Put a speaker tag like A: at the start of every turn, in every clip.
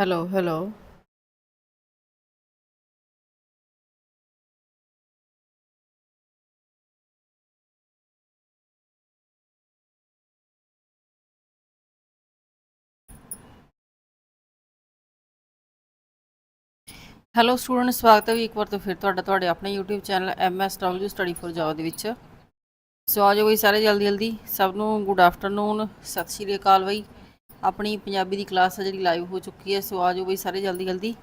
A: Hello, hello. Hello student ਸਵਾਗਤ ਹੈ ਵੀ ਇੱਕ ਵਾਰ ਤੋਂ ਫਿਰ ਤੁਹਾਡਾ ਤੁਹਾਡੇ ਆਪਣੇ YouTube channel MSW study for job ਦੇ ਵਿੱਚ। ਸੋ ਆਜੋ ਬਈ ਸਾਰੇ ਜਲਦੀ ਜਲਦੀ ਸਭ ਨੂੰ ਗੁੱਡ ਆਫਟਰਨੂਨ ਸਤਿ ਸ਼੍ਰੀ ਅਕਾਲ ਬਈ। ਆਪਣੀ ਪੰਜਾਬੀ ਦੀ ਕਲਾਸ ਹੈ ਜਿਹੜੀ ਲਾਈਵ ਹੋ ਚੁੱਕੀ ਹੈ, ਸੋ ਆਜੋ ਬਈ ਸਾਰੇ ਜਲਦੀ ਜਲਦੀ।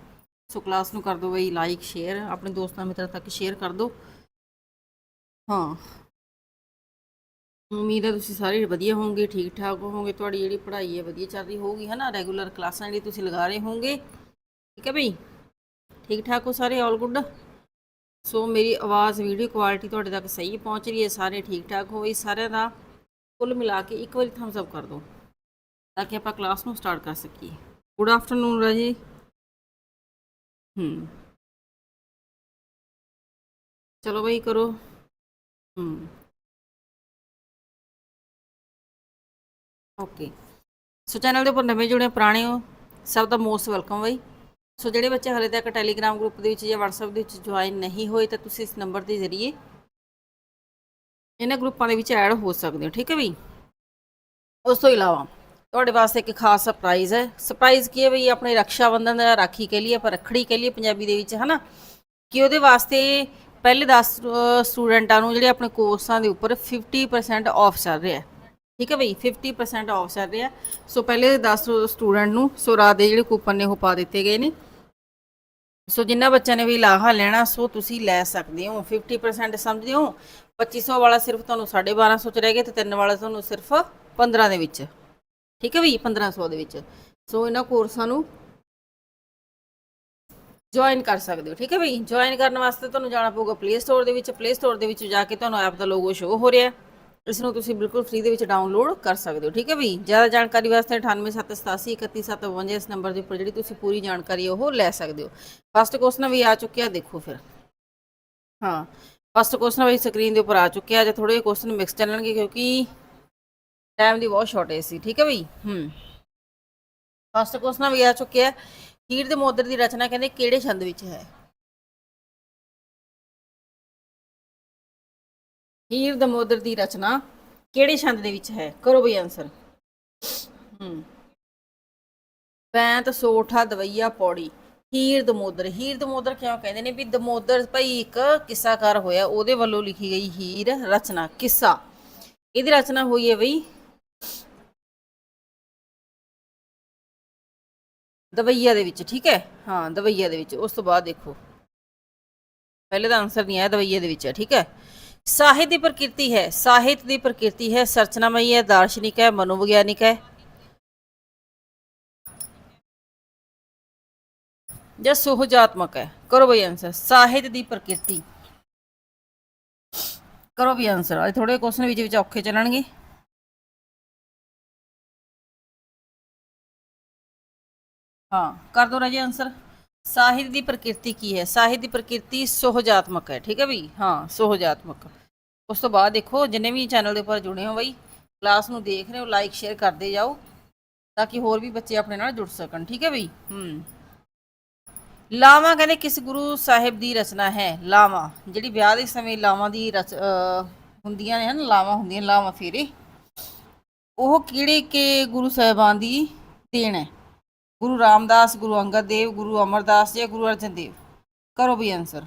A: ਸੋ ਕਲਾਸ ਨੂੰ ਕਰ ਦਿਓ ਬਈ ਲਾਈਕ ਸ਼ੇਅਰ ਆਪਣੇ ਦੋਸਤਾਂ ਮਿੱਤਰਾਂ ਤੱਕ ਸ਼ੇਅਰ ਕਰ ਦਿਓ। ਹਾਂ। ਉਮੀਦ ਹੈ ਤੁਸੀਂ ਸਾਰੇ ਵਧੀਆ ਹੋਵੋਗੇ, ਠੀਕ ਠਾਕ ਹੋਵੋਗੇ, ਤੁਹਾਡੀ ਜਿਹੜੀ ਪੜ੍ਹਾਈ ਹੈ ਵਧੀਆ ਚੱਲ ਰਹੀ ਹੋਊਗੀ ਹੈ ਨਾ ਰੈਗੂਲਰ ਕਲਾਸਾਂ ਜਿਹੜੀ ਤੁਸੀਂ ਲਗਾ ਰਹੇ ਹੋਵੋਗੇ। ਠੀਕ ਹੈ ਬਈ? ਠੀਕ ਠਾਕ ਹੋ ਸਾਰੇ? ਆਲ ਗੁੱਡ ਸੋ ਮੇਰੀ ਆਵਾਜ਼ ਵੀਡੀਓ ਕੁਆਲਿਟੀ ਤੁਹਾਡੇ ਤੱਕ ਸਹੀ ਪਹੁੰਚ ਰਹੀ ਹੈ, ਸਾਰੇ ਠੀਕ ਠਾਕ ਹੋਵੇ ਸਾਰਿਆਂ ਦਾ ਕੁੱਲ ਮਿਲਾ ਕੇ ਇੱਕ ਵਾਰੀ ਥੰਬਸ ਅਪ ਕਰ ਦਿਓ। ਤਾਂ ਕਿ ਆਪਾਂ ਕਲਾਸ ਨੂੰ ਸਟਾਰਟ ਕਰ ਸਕੀਏ। ਗੁੱਡ ਆਫਟਰਨੂਨ ਰਾਜੀ। ਹੂੰ। ਚਲੋ ਬਈ ਕਰੋ। ਹੂੰ। ਓਕੇ ਸੋ ਚੈਨਲ ਦੇ ਉੱਪਰ ਨਵੇਂ ਜੁੜੇ ਪੁਰਾਣੇ ਹੋ, ਸਭ ਦਾ ਮੋਸਟ ਵੈਲਕਮ ਬਈ। ਸੋ ਜਿਹੜੇ ਬੱਚੇ ਹਲੇ ਤੱਕ ਟੈਲੀਗ੍ਰਾਮ ਗਰੁੱਪ ਦੇ ਵਿੱਚ ਜਾਂ WhatsApp ਦੇ ਵਿੱਚ ਜੁਆਇਨ ਨਹੀਂ ਹੋਏ, ਤਾਂ ਤੁਸੀਂ ਇਸ ਨੰਬਰ ਦੇ ਜ਼ਰੀਏ ਇਹਨਾਂ ਗਰੁੱਪਾਂ ਦੇ ਵਿੱਚ ਐਡ ਹੋ ਸਕਦੇ ਹੋ, ਠੀਕ ਹੈ ਵੀ ਉਸ ਤੋਂ ਇਲਾਵਾ ਤੁਹਾਡੇ ਵਾਸਤੇ ਇੱਕ ਖਾਸ ਸਰਪ੍ਰਾਈਜ਼ ਹੈ। ਸਰਪ੍ਰਾਈਜ਼ ਕੀ ਹੈ ਵੀ ਆਪਣੇ ਰੱਖਿਆ ਬੰਧਨ ਦਾ ਰਾਖੀ ਕਹਿ ਲਈਏ ਆਪਾਂ ਰੱਖੜੀ ਕਹਿ ਲਈਏ ਪੰਜਾਬੀ ਦੇ ਵਿੱਚ, ਹਨਾ? ਕਿ ਉਹਦੇ ਵਾਸਤੇ ਪਹਿਲੇ 10 ਸਟੂਡੈਂਟਾਂ ਨੂੰ ਜਿਹੜੇ ਆਪਣੇ ਕੋਰਸਾਂ ਦੇ ਉੱਪਰ 50% ਆਫ ਚੱਲ ਰਿਹਾ ਠੀਕ ਹੈ ਬਈ? 50% ਆਫ ਚੱਲ ਰਿਹਾ ਸੋ ਪਹਿਲੇ 10 ਸਟੂਡੈਂਟ ਨੂੰ, ਸੋ ਰਾਤ ਦੇ ਜਿਹੜੇ ਕੂਪਨ ਨੇ ਉਹ ਪਾ ਦਿੱਤੇ ਗਏ ਨੇ। ਸੋ ਜਿੰਨਾ ਬੱਚਿਆਂ ਨੇ ਵੀ ਲਾਹਾ ਲੈਣਾ, ਸੋ ਤੁਸੀਂ ਲੈ ਸਕਦੇ ਹੋ। 50% ਸਮਝਦੇ ਹੋ? 2500 ਵਾਲਾ ਸਿਰਫ ਤੁਹਾਨੂੰ 1250 ਚ ਰਹਿ ਗਿਆ ਤੇ ਤਿੰਨ ਵਾਲਾ ਤੁਹਾਨੂੰ ਸਿਰਫ 15 ਦੇ ਵਿੱਚ। ਠੀਕ ਹੈ ਵੀ 1500 ਦੇ ਵਿੱਚ। ਸੋ ਇਹਨਾਂ ਕੋਰਸਾਂ ਨੂੰ ਜੁਆਇਨ ਕਰ ਸਕਦੇ ਹੋ, ਠੀਕ ਹੈ ਬਈ ਜੁਆਇਨ ਕਰਨ ਵਾਸਤੇ ਤੁਹਾਨੂੰ ਜਾਣਾ ਪਊਗਾ ਪਲੇ ਸਟੋਰ ਦੇ ਵਿੱਚ। ਪਲੇ ਸਟੋਰ ਦੇ ਵਿੱਚ ਜਾ ਕੇ ਤੁਹਾਨੂੰ ਐਪ ਦਾ ਲੋਗੋ ਸ਼ੋ ਹੋ ਰਿਹਾ ਇਸ ਨੂੰ ਤੁਸੀਂ ਬਿਲਕੁਲ ਫ੍ਰੀ ਦੇ ਵਿੱਚ ਡਾਊਨਲੋਡ ਕਰ ਸਕਦੇ ਹੋ, ਠੀਕ ਹੈ ਬਈ ਜ਼ਿਆਦਾ ਜਾਣਕਾਰੀ ਵਾਸਤੇ 9878831752 ਇਸ ਨੰਬਰ ਦੇ ਉੱਪਰ ਜਿਹੜੀ ਤੁਸੀਂ ਪੂਰੀ ਜਾਣਕਾਰੀ ਉਹ ਲੈ ਸਕਦੇ ਹੋ। ਫਸਟ ਕੁਐਸਚਨ ਵੀ ਆ ਚੁੱਕਿਆ, ਦੇਖੋ ਫਿਰ। ਹਾਂ ਫਸਟ ਕੁਐਸਚਨ ਵੀ ਸਕਰੀਨ ਦੇ ਉੱਪਰ ਆ ਚੁੱਕਿਆ ਜੇ ਥੋੜੇ ਕੁਐਸਚਨ ਮਿਕਸ ਚੱਲਣਗੇ ਕਿਉਂਕਿ ਟਾਈਮ ਦੀ ਬਹੁਤ ਸ਼ਾਰਟੇਜ ਸੀ, ਠੀਕ ਹੈ ਬਈ? ਹੂੰ। ਫਸਟ ਕੁਐਸਚਨ ਵੀ ਆ ਚੁੱਕਿਆ ਹੀਰ ਦੇ ਮੋਦਰ ਦੀ ਰਚਨਾ ਕਹਿੰਦੇ ਕਿਹੜੇ ਛੰਦ ਵਿੱਚ ਹੈ? ਹੀਰ ਦਮੋਦਰ ਦੀ ਰਚਨਾ ਕਿਹੜੇ ਛੰਦ ਦੇ ਵਿੱਚ ਹੈ? ਕਰੋ ਬਈ ਆਨਸਰ ਹੂੰ। ਪੈਂਤ, ਸੋਠਾ, ਦਵਈਆ, ਪੌੜੀ। ਹੀਰ ਦਮੋਦਰ ਹੀਰ ਦਮੋਦਰ ਕਿਉਂ ਕਹਿੰਦੇ ਨੇ? ਵੀ ਦਮੋਦਰ ਭਾਈ ਇੱਕ ਕਿੱਸਾਕਾਰ ਹੋਇਆ, ਉਹਦੇ ਵੱਲੋਂ ਲਿਖੀ ਗਈ ਹੀਰ ਰਚਨਾ, ਕਿੱਸਾ। ਇਹਦੀ ਰਚਨਾ ਹੋਈ ਹੈ ਬਈ ਦਵਈਆ ਦੇ ਵਿੱਚ, ਠੀਕ ਹੈ? ਹਾਂ, ਦਵਈਆ ਦੇ ਵਿੱਚ, ਉਸ ਤੋਂ ਬਾਅਦ ਦੇਖੋ। ਪਹਿਲੇ ਦਾ ਆਨਸਰ ਨਹੀਂ ਆਇਆ, ਦਵਈਆ ਦੇ ਵਿੱਚ ਹੈ, ਠੀਕ ਹੈ? ਸਾਹਿਤ ਦੀ ਪ੍ਰਕਿਰਤੀ ਹੈ, ਸਾਹਿਤ ਦੀ ਪ੍ਰਕਿਰਤੀ ਹੈ, ਸਰਚਨਾਮਈ ਹੈ, ਦਾਰਸ਼ਨਿਕ ਹੈ, ਮਨੋਵਿਗਿਆਨਿਕ ਹੈ। ਜਾਂ ਸੁਹਜਾਤਮਕ ਹੈ। ਕਰੋ ਬਈ ਆਨਸਰ ਸਾਹਿਤ ਦੀ ਪ੍ਰਕਿਰਤੀ। ਕਰੋ ਵੀ ਆਨਸਰ ਅੱਜ ਥੋੜੇ ਕੁਐਸਚਨ ਵਿੱਚ ਵਿੱਚ ਔਖੇ ਚੱਲਣਗੇ। ਹਾਂ, ਕਰ ਦੋ ਰਾਜੀ ਆਨਸਰ ਸਾਹਿਤ ਦੀ ਪ੍ਰਕਿਰਤੀ ਕੀ ਹੈ? ਸਾਹਿਤ ਦੀ ਪ੍ਰਕਿਰਤੀ ਸੋਹਜਾਤਮਕ ਹੈ, ਠੀਕ ਹੈ ਵੀ? ਹਾਂ, ਸੋਹਜਾਤਮਕ। ਉਸ ਤੋਂ ਬਾਅਦ ਦੇਖੋ, ਜਿੰਨੇ ਵੀ ਚੈਨਲ ਦੇ ਉੱਪਰ ਜੁੜੇ ਹੋ ਬਈ ਕਲਾਸ ਨੂੰ ਦੇਖ ਰਹੇ ਹੋ ਲਾਈਕ ਸ਼ੇਅਰ ਕਰਦੇ ਜਾਓ, ਤਾਂ ਕਿ ਹੋਰ ਵੀ ਬੱਚੇ ਆਪਣੇ ਨਾਲ ਜੁੜ ਸਕਣ, ਠੀਕ ਹੈ ਬਈ ਹੂੰ। ਲਾਵਾਂ ਕਹਿੰਦੇ ਕਿਸ ਗੁਰੂ ਸਾਹਿਬ ਦੀ ਰਚਨਾ ਹੈ? ਲਾਵਾਂ। ਜਿਹੜੀ ਵਿਆਹ ਦੇ ਸਮੇਂ ਲਾਵਾਂ ਦੀ ਰਚ ਹੁੰਦੀਆਂ ਨੇ ਹਨ, ਲਾਵਾਂ ਹੁੰਦੀਆਂ ਲਾਵਾਂ ਫੇਰੇ, ਉਹ ਕਿਹੜੇ ਕੇ ਗੁਰੂ ਸਾਹਿਬਾਨ ਦੀ ਦੇਣ ਹੈ? ਗੁਰੂ ਰਾਮਦਾਸ ਗੁਰੂ ਅੰਗਦ ਦੇਵ ਗੁਰੂ ਅਮਰਦਾਸ ਜਾਂ ਗੁਰੂ ਅਰਜਨ ਦੇਵ। ਕਰੋ ਵੀ ਆਨਸਰ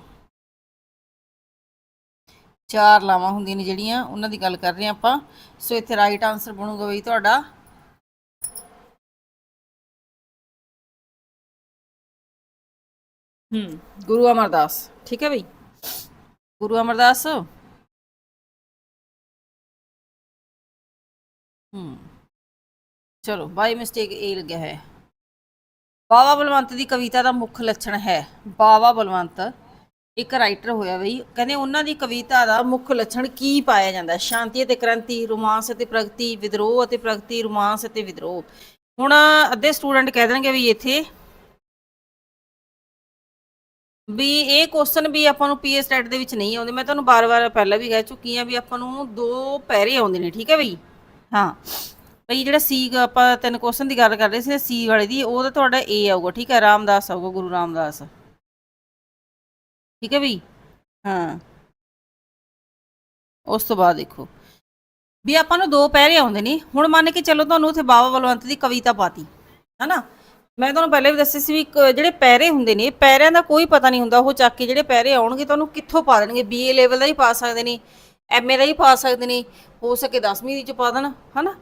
A: ਚਾਰ ਲਾਵਾਂ ਹੁੰਦੀਆਂ ਨੇ ਜਿਹੜੀਆਂ ਉਹਨਾਂ ਦੀ ਗੱਲ ਕਰ ਰਹੇ ਆਪਾਂ। ਸੋ ਇੱਥੇ ਰਾਈਟ ਆਨਸਰ ਬਣੂਗਾ ਬਈ ਤੁਹਾਡਾ। ਹੂੰ। ਗੁਰੂ ਅਮਰਦਾਸ। ਠੀਕ ਹੈ ਬਈ? ਗੁਰੂ ਅਮਰਦਾਸ? ਹੂੰ। ਚਲੋ ਬਾਈ ਮਿਸਟੇਕ ਇਹ ਲੱਗਿਆ ਹੈ ਬਾਵਾ ਬਲਵੰਤ ਦੀ ਕਵਿਤਾ ਦਾ ਮੁੱਖ ਲੱਛਣ ਹੈ। ਬਾਵਾ ਬਲਵੰਤ, ਇੱਕ ਰਾਈਟਰ ਹੋਇਆ ਬਈ, ਕਹਿੰਦੇ ਉਹਨਾਂ ਦੀ ਕਵਿਤਾ ਦਾ ਮੁੱਖ ਲੱਛਣ ਕੀ ਪਾਇਆ ਜਾਂਦਾ? ਸ਼ਾਂਤੀ ਅਤੇ ਕ੍ਰਾਂਤੀ, ਰੋਮਾਂਸ ਅਤੇ ਪ੍ਰਗਤੀ, ਵਿਦਰੋਹ ਅਤੇ ਪ੍ਰਗਤੀ, ਰੋਮਾਂਸ ਅਤੇ ਵਿਦਰੋਹ। ਹੁਣ ਅੱਧੇ ਸਟੂਡੈਂਟ ਕਹਿ ਦੇਣਗੇ ਵੀ ਇੱਥੇ ਵੀ ਇਹ ਕੁਐਸਚਨ ਵੀ ਆਪਾਂ ਨੂੰ ਪੀਐਸ ਟੈਟ ਦੇ ਵਿੱਚ ਨਹੀਂ ਆਉਂਦੇ। ਮੈਂ ਤੁਹਾਨੂੰ ਬਾਰ-ਬਾਰ ਪਹਿਲਾਂ ਵੀ ਕਹਿ ਚੁੱਕੀ ਆ ਵੀ ਆਪਾਂ ਨੂੰ ਦੋ ਪੈਰੇ ਆਉਂਦੇ ਨੇ, ਠੀਕ ਹੈ ਬਈ? ਹਾਂ। ਭਈ ਜਿਹੜਾ ਸੀ ਆਪਾਂ ਤਿੰਨ ਕੁਐਸਚਨ ਦੀ ਗੱਲ ਕਰ ਰਹੇ ਸੀ ਸੀ ਵਾਲੇ ਦੀ, ਉਹ ਤਾਂ ਤੁਹਾਡਾ ਏ ਆਊਗਾ, ਠੀਕ ਹੈ? ਰਾਮਦਾਸ ਆਊਗਾ, ਗੁਰੂ ਰਾਮਦਾਸ। ਠੀਕ ਹੈ ਬਈ? ਹਾਂ। ਉਸ ਤੋਂ ਬਾਅਦ ਦੇਖੋ। ਵੀ ਆਪਾਂ ਨੂੰ ਦੋ ਪਹਿਰੇ ਆਉਂਦੇ ਨੇ। ਹੁਣ ਮੰਨ ਕੇ ਚੱਲੋ ਤੁਹਾਨੂੰ ਉੱਥੇ ਬਾਬਾ ਬਲਵੰਤ ਦੀ ਕਵਿਤਾ ਪਾਤੀ, ਹਨਾ? ਮੈਂ ਤੁਹਾਨੂੰ ਪਹਿਲੇ ਵੀ ਦੱਸਿਆ ਸੀ ਵੀ ਜਿਹੜੇ ਪੈਰੇ ਹੁੰਦੇ ਨੇ ਪੈਰਿਆਂ ਦਾ ਕੋਈ ਪਤਾ ਨਹੀਂ ਹੁੰਦਾ। ਉਹ ਚੱਕ ਕੇ ਜਿਹੜੇ ਪੈਰੇ ਆਉਣਗੇ ਤੁਹਾਨੂੰ ਕਿੱਥੋਂ ਪਾ ਦੇਣਗੇ? ਬੀਏ ਲੈਵਲ ਦਾ ਹੀ ਪਾ ਸਕਦੇ ਨੇ ਐਮਏ ਦਾ ਹੀ ਪਾ ਸਕਦੇ ਨੇ, ਹੋ ਸਕੇ 10ਵੀਂ ਦੀ ਚ ਪਾ ਦੇਣ, ਹਨਾ?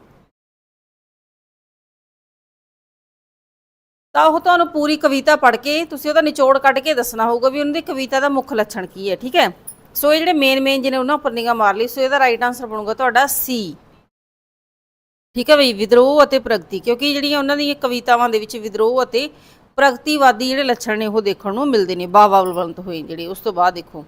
A: ਤਾਂ ਉਹ ਤੁਹਾਨੂੰ ਪੂਰੀ ਕਵਿਤਾ ਪੜ੍ਹ ਕੇ, ਤੁਸੀਂ ਉਹਦਾ ਨਿਚੋੜ ਕੱਢ ਕੇ ਦੱਸਣਾ ਹੋਊਗਾ ਵੀ ਉਹਨਾਂ ਦੀ ਕਵਿਤਾ ਦਾ ਮੁੱਖ ਲੱਛਣ ਕੀ ਹੈ, ਠੀਕ ਹੈ? ਸੋ ਇਹ ਜਿਹੜੇ ਮੇਨ ਮੇਨ ਜਿਹਨੇ ਉਹਨਾਂ ਉੱਪਰ ਨਿਗਾਹ ਮਾਰ ਲਈ, ਸੋ ਇਹਦਾ ਰਾਈਟ ਆਨਸਰ ਬਣੂਗਾ ਤੁਹਾਡਾ ਸੀ ਠੀਕ ਹੈ ਬਈ? ਵਿਦਰੋਹ ਅਤੇ ਪ੍ਰਗਤੀ, ਕਿਉਂਕਿ ਜਿਹੜੀਆਂ ਉਹਨਾਂ ਦੀਆਂ ਕਵਿਤਾਵਾਂ ਦੇ ਵਿੱਚ ਵਿਦਰੋਹ ਅਤੇ ਪ੍ਰਗਤੀਵਾਦੀ ਜਿਹੜੇ ਲੱਛਣ ਨੇ, ਉਹ ਦੇਖਣ ਨੂੰ ਮਿਲਦੇ ਨੇ ਬਾਬਾ ਬਲਵੰਤ ਹੋਏ ਜਿਹੜੇ, ਉਸ ਤੋਂ ਬਾਅਦ ਦੇਖੋ।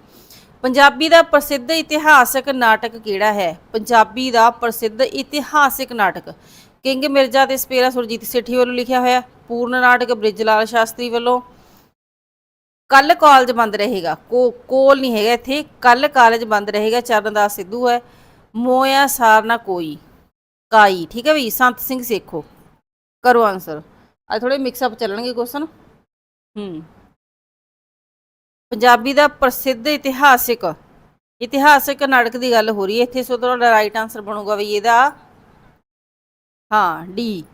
A: ਪੰਜਾਬੀ ਦਾ ਪ੍ਰਸਿੱਧ ਇਤਿਹਾਸਕ ਨਾਟਕ ਕਿਹੜਾ ਹੈ? ਪੰਜਾਬੀ ਦਾ ਪ੍ਰਸਿੱਧ ਇਤਿਹਾਸਕ ਨਾਟਕ, ਕਿੰਗ ਮਿਰਜ਼ਾ ਤੇ ਸਪੇਰਾ ਸੁਰਜੀਤ ਸੇਠੀ ਵੱਲੋਂ ਲਿਖਿਆ ਹੋਇਆ। ਪੂਰਨ ਨਾਟਕ ਬ੍ਰਿਜਲਾਲ ਸ਼ਾਸਤਰੀ ਵੱਲੋਂ ਕੱਲ ਕਾਲਜ ਬੰਦ ਰਹੇਗਾ। ਕੋਲ ਨਹੀਂ ਹੈਗਾ ਇੱਥੇ, ਕੱਲ ਕਾਲਜ ਬੰਦ ਰਹੇਗਾ, ਚਰਨਦਾਸ ਸਿੱਧੂ ਹੈ। ਮੋਇਆ ਸਾਰਨਾ ਕੋਈ। ਕਾਈ, ਠੀਕ ਹੈ ਵੀ ਸੰਤ ਸਿੰਘ ਸੇਖੋ। ਕਰੋ ਆਨਸਰ ਅੱਜ ਥੋੜੇ ਮਿਕਸ ਅਪ ਚੱਲਣਗੇ ਕੁਐਸਚਨ ਹੂੰ। ਪੰਜਾਬੀ ਦਾ ਪ੍ਰਸਿੱਧ ਇਤਿਹਾਸਿਕ ਇਤਿਹਾਸਿਕ ਨਾਟਕ ਦੀ ਗੱਲ ਹੋ ਰਹੀ ਹੈ। ਇੱਥੇ ਸੋ ਤੁਹਾਡਾ ਰਾਈਟ ਆਨਸਰ ਬਣੂਗਾ ਵੀ ਇਹਦਾ। ਹਾਂ ਡੀ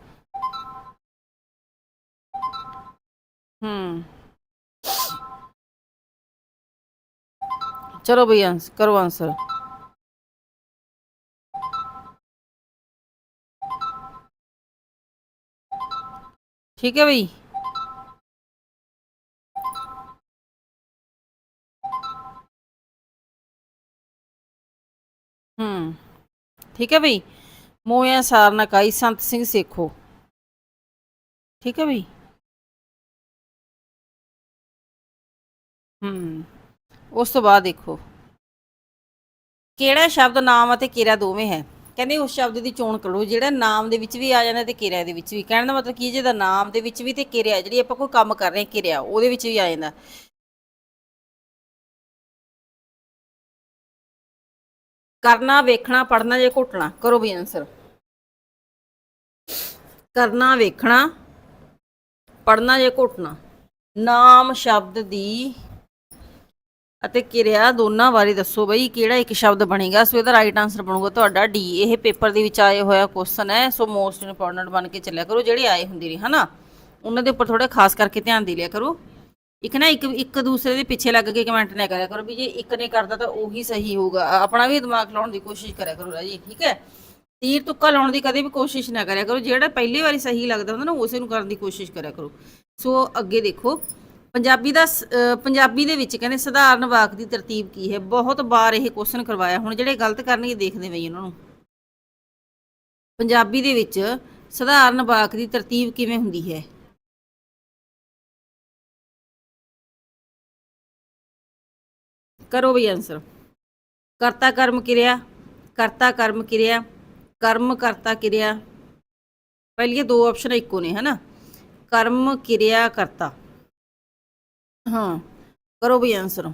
A: ਹੂੰ। ਚਲੋ ਭਈ ਆਂਸਰ ਕਰੋ ਆਨਸਰ ਠੀਕ ਹੈ ਭਈ ਹੂੰ। ਠੀਕ ਹੈ ਭਈ ਮੋਇਆ ਸਾਰਨਾ ਕਾਈ ਸੰਤ ਸਿੰਘ ਸੇਖੋ। ਠੀਕ ਹੈ ਭਈ ਹੂੰ। ਉਸ ਤੋਂ ਬਾਅਦ ਦੇਖੋ। ਕਿਹੜਾ ਸ਼ਬਦ ਨਾਮ ਅਤੇ ਕਿਰਿਆ ਦੋਵੇਂ ਹੈ? ਕਹਿੰਦੇ ਉਸ ਸ਼ਬਦ ਦੀ ਚੋਣ ਕਰੋ, ਜਿਹੜਾ ਨਾਮ ਦੇ ਵਿੱਚ ਵੀ ਆ ਜਾਂਦਾ ਤੇ ਕਿਰਿਆ ਦੇ ਵਿੱਚ ਵੀ। ਕਹਿਣ ਦਾ ਮਤਲਬ ਕੀ ਹੈ? ਜਿਹਦਾ ਨਾਮ ਦੇ ਵਿੱਚ ਵੀ ਤੇ ਕਿਰਿਆ ਜਿਹੜੀ ਆਪਾਂ ਕੋਈ ਕੰਮ ਕਰ ਰਹੇ ਹਾਂ, ਕਿਰਿਆ, ਉਹਦੇ ਵਿੱਚ ਵੀ ਆ ਜਾਂਦਾ। ਕਰਨਾ, ਵੇਖਣਾ ਪੜਨਾ ਜਾਂ ਘੁੱਟਣਾ? ਕਰੋ ਵੀ ਆਨਸਰ ਕਰਨਾ, ਵੇਖਣਾ ਪੜਨਾ ਜਾਂ ਘੁੱਟਣਾ? ਨਾਮ ਸ਼ਬਦ ਦੀ ਅਤੇ ਕਿਰਿਆ ਦੋਨਾਂ ਬਾਰੇ ਦੱਸੋ ਬਈ, ਕਿਹੜਾ ਇੱਕ ਸ਼ਬਦ ਬਣੇਗਾ? ਸੋ ਇਹਦਾ ਰਾਈਟ ਆਨਸਰ ਬਣੂਗਾ ਤੁਹਾਡਾ ਡੀ ਇਹ ਪੇਪਰ ਦੇ ਵਿੱਚ ਆਏ ਹੋਇਆ ਕੁਐਸਚਨ ਹੈ, ਸੋ ਮੋਸਟ ਇੰਪੋਰਟੈਂਟ ਬਣ ਕੇ ਚੱਲਿਆ ਕਰੋ, ਜਿਹੜੇ ਆਏ ਹੁੰਦੇ ਨੇ, ਹਨਾ? ਉਹਨਾਂ ਦੇ ਉੱਪਰ ਥੋੜਾ ਖਾਸ ਕਰਕੇ ਧਿਆਨ ਦੇ ਲਿਆ ਕਰੋ। ਇੱਕ ਨਾ, ਇੱਕ ਇੱਕ ਦੂਸਰੇ ਦੇ ਪਿੱਛੇ ਲੱਗ ਕੇ ਕਮੈਂਟ ਨਾ ਕਰਿਆ ਕਰੋ ਵੀ ਜੇ ਇੱਕ ਨੇ ਕਰਦਾ ਤਾਂ ਉਹੀ ਸਹੀ ਹੋਊਗਾ। ਆਪਣਾ ਵੀ ਦਿਮਾਗ ਲਾਉਣ ਦੀ ਕੋਸ਼ਿਸ਼ ਕਰਿਆ ਕਰੋ ਰਾਜੀ, ਠੀਕ ਹੈ? ਤੀਰ ਤੁੱਕਾ ਲਾਉਣ ਦੀ ਕਦੇ ਵੀ ਕੋਸ਼ਿਸ਼ ਨਾ ਕਰਿਆ ਕਰੋ। ਜਿਹੜਾ ਪਹਿਲੀ ਵਾਰੀ ਸਹੀ ਲੱਗਦਾ ਹੁੰਦਾ ਨਾ, ਉਸੇ ਨੂੰ ਕਰਨ ਦੀ ਕੋਸ਼ਿਸ਼ ਕਰਿਆ ਕਰੋ। ਸੋ ਅੱਗੇ ਦੇਖੋ ਪੰਜਾਬੀ ਦਾ ਸ- ਅਹ ਪੰਜਾਬੀ ਦੇ ਵਿੱਚ ਕਹਿੰਦੇ ਸਧਾਰਨ ਵਾਕ ਦੀ ਤਰਤੀਬ ਕੀ ਹੈ? ਬਹੁਤ ਵਾਰ ਇਹ ਕੁਐਸਚਨ ਕਰਵਾਇਆ। ਹੁਣ ਜਿਹੜੇ ਗਲਤ ਕਰਨਗੇ, ਦੇਖਦੇ ਬਈ ਉਹਨਾਂ ਨੂੰ। ਪੰਜਾਬੀ ਦੇ ਵਿੱਚ ਸਧਾਰਨ ਵਾਕ ਦੀ ਤਰਤੀਬ ਕਿਵੇਂ ਹੁੰਦੀ ਹੈ? ਕਰੋ ਬਈ ਆਨਸਰ ਕਰਤਾ ਕਰਮ ਕਿਰਿਆ, ਕਰਤਾ ਕਰਮ ਕਿਰਿਆ, ਕਰਮ ਕਰਤਾ ਕਿਰਿਆ। ਪਹਿਲੀਆਂ ਦੋ ਆਪਸ਼ਨ ਇੱਕੋ ਨੇ, ਹਨਾ? ਕਰਮ, ਕਿਰਿਆ, ਕਰਤਾ। ਹਾਂ, ਕਰੋ ਵੀ ਆਨਸਰ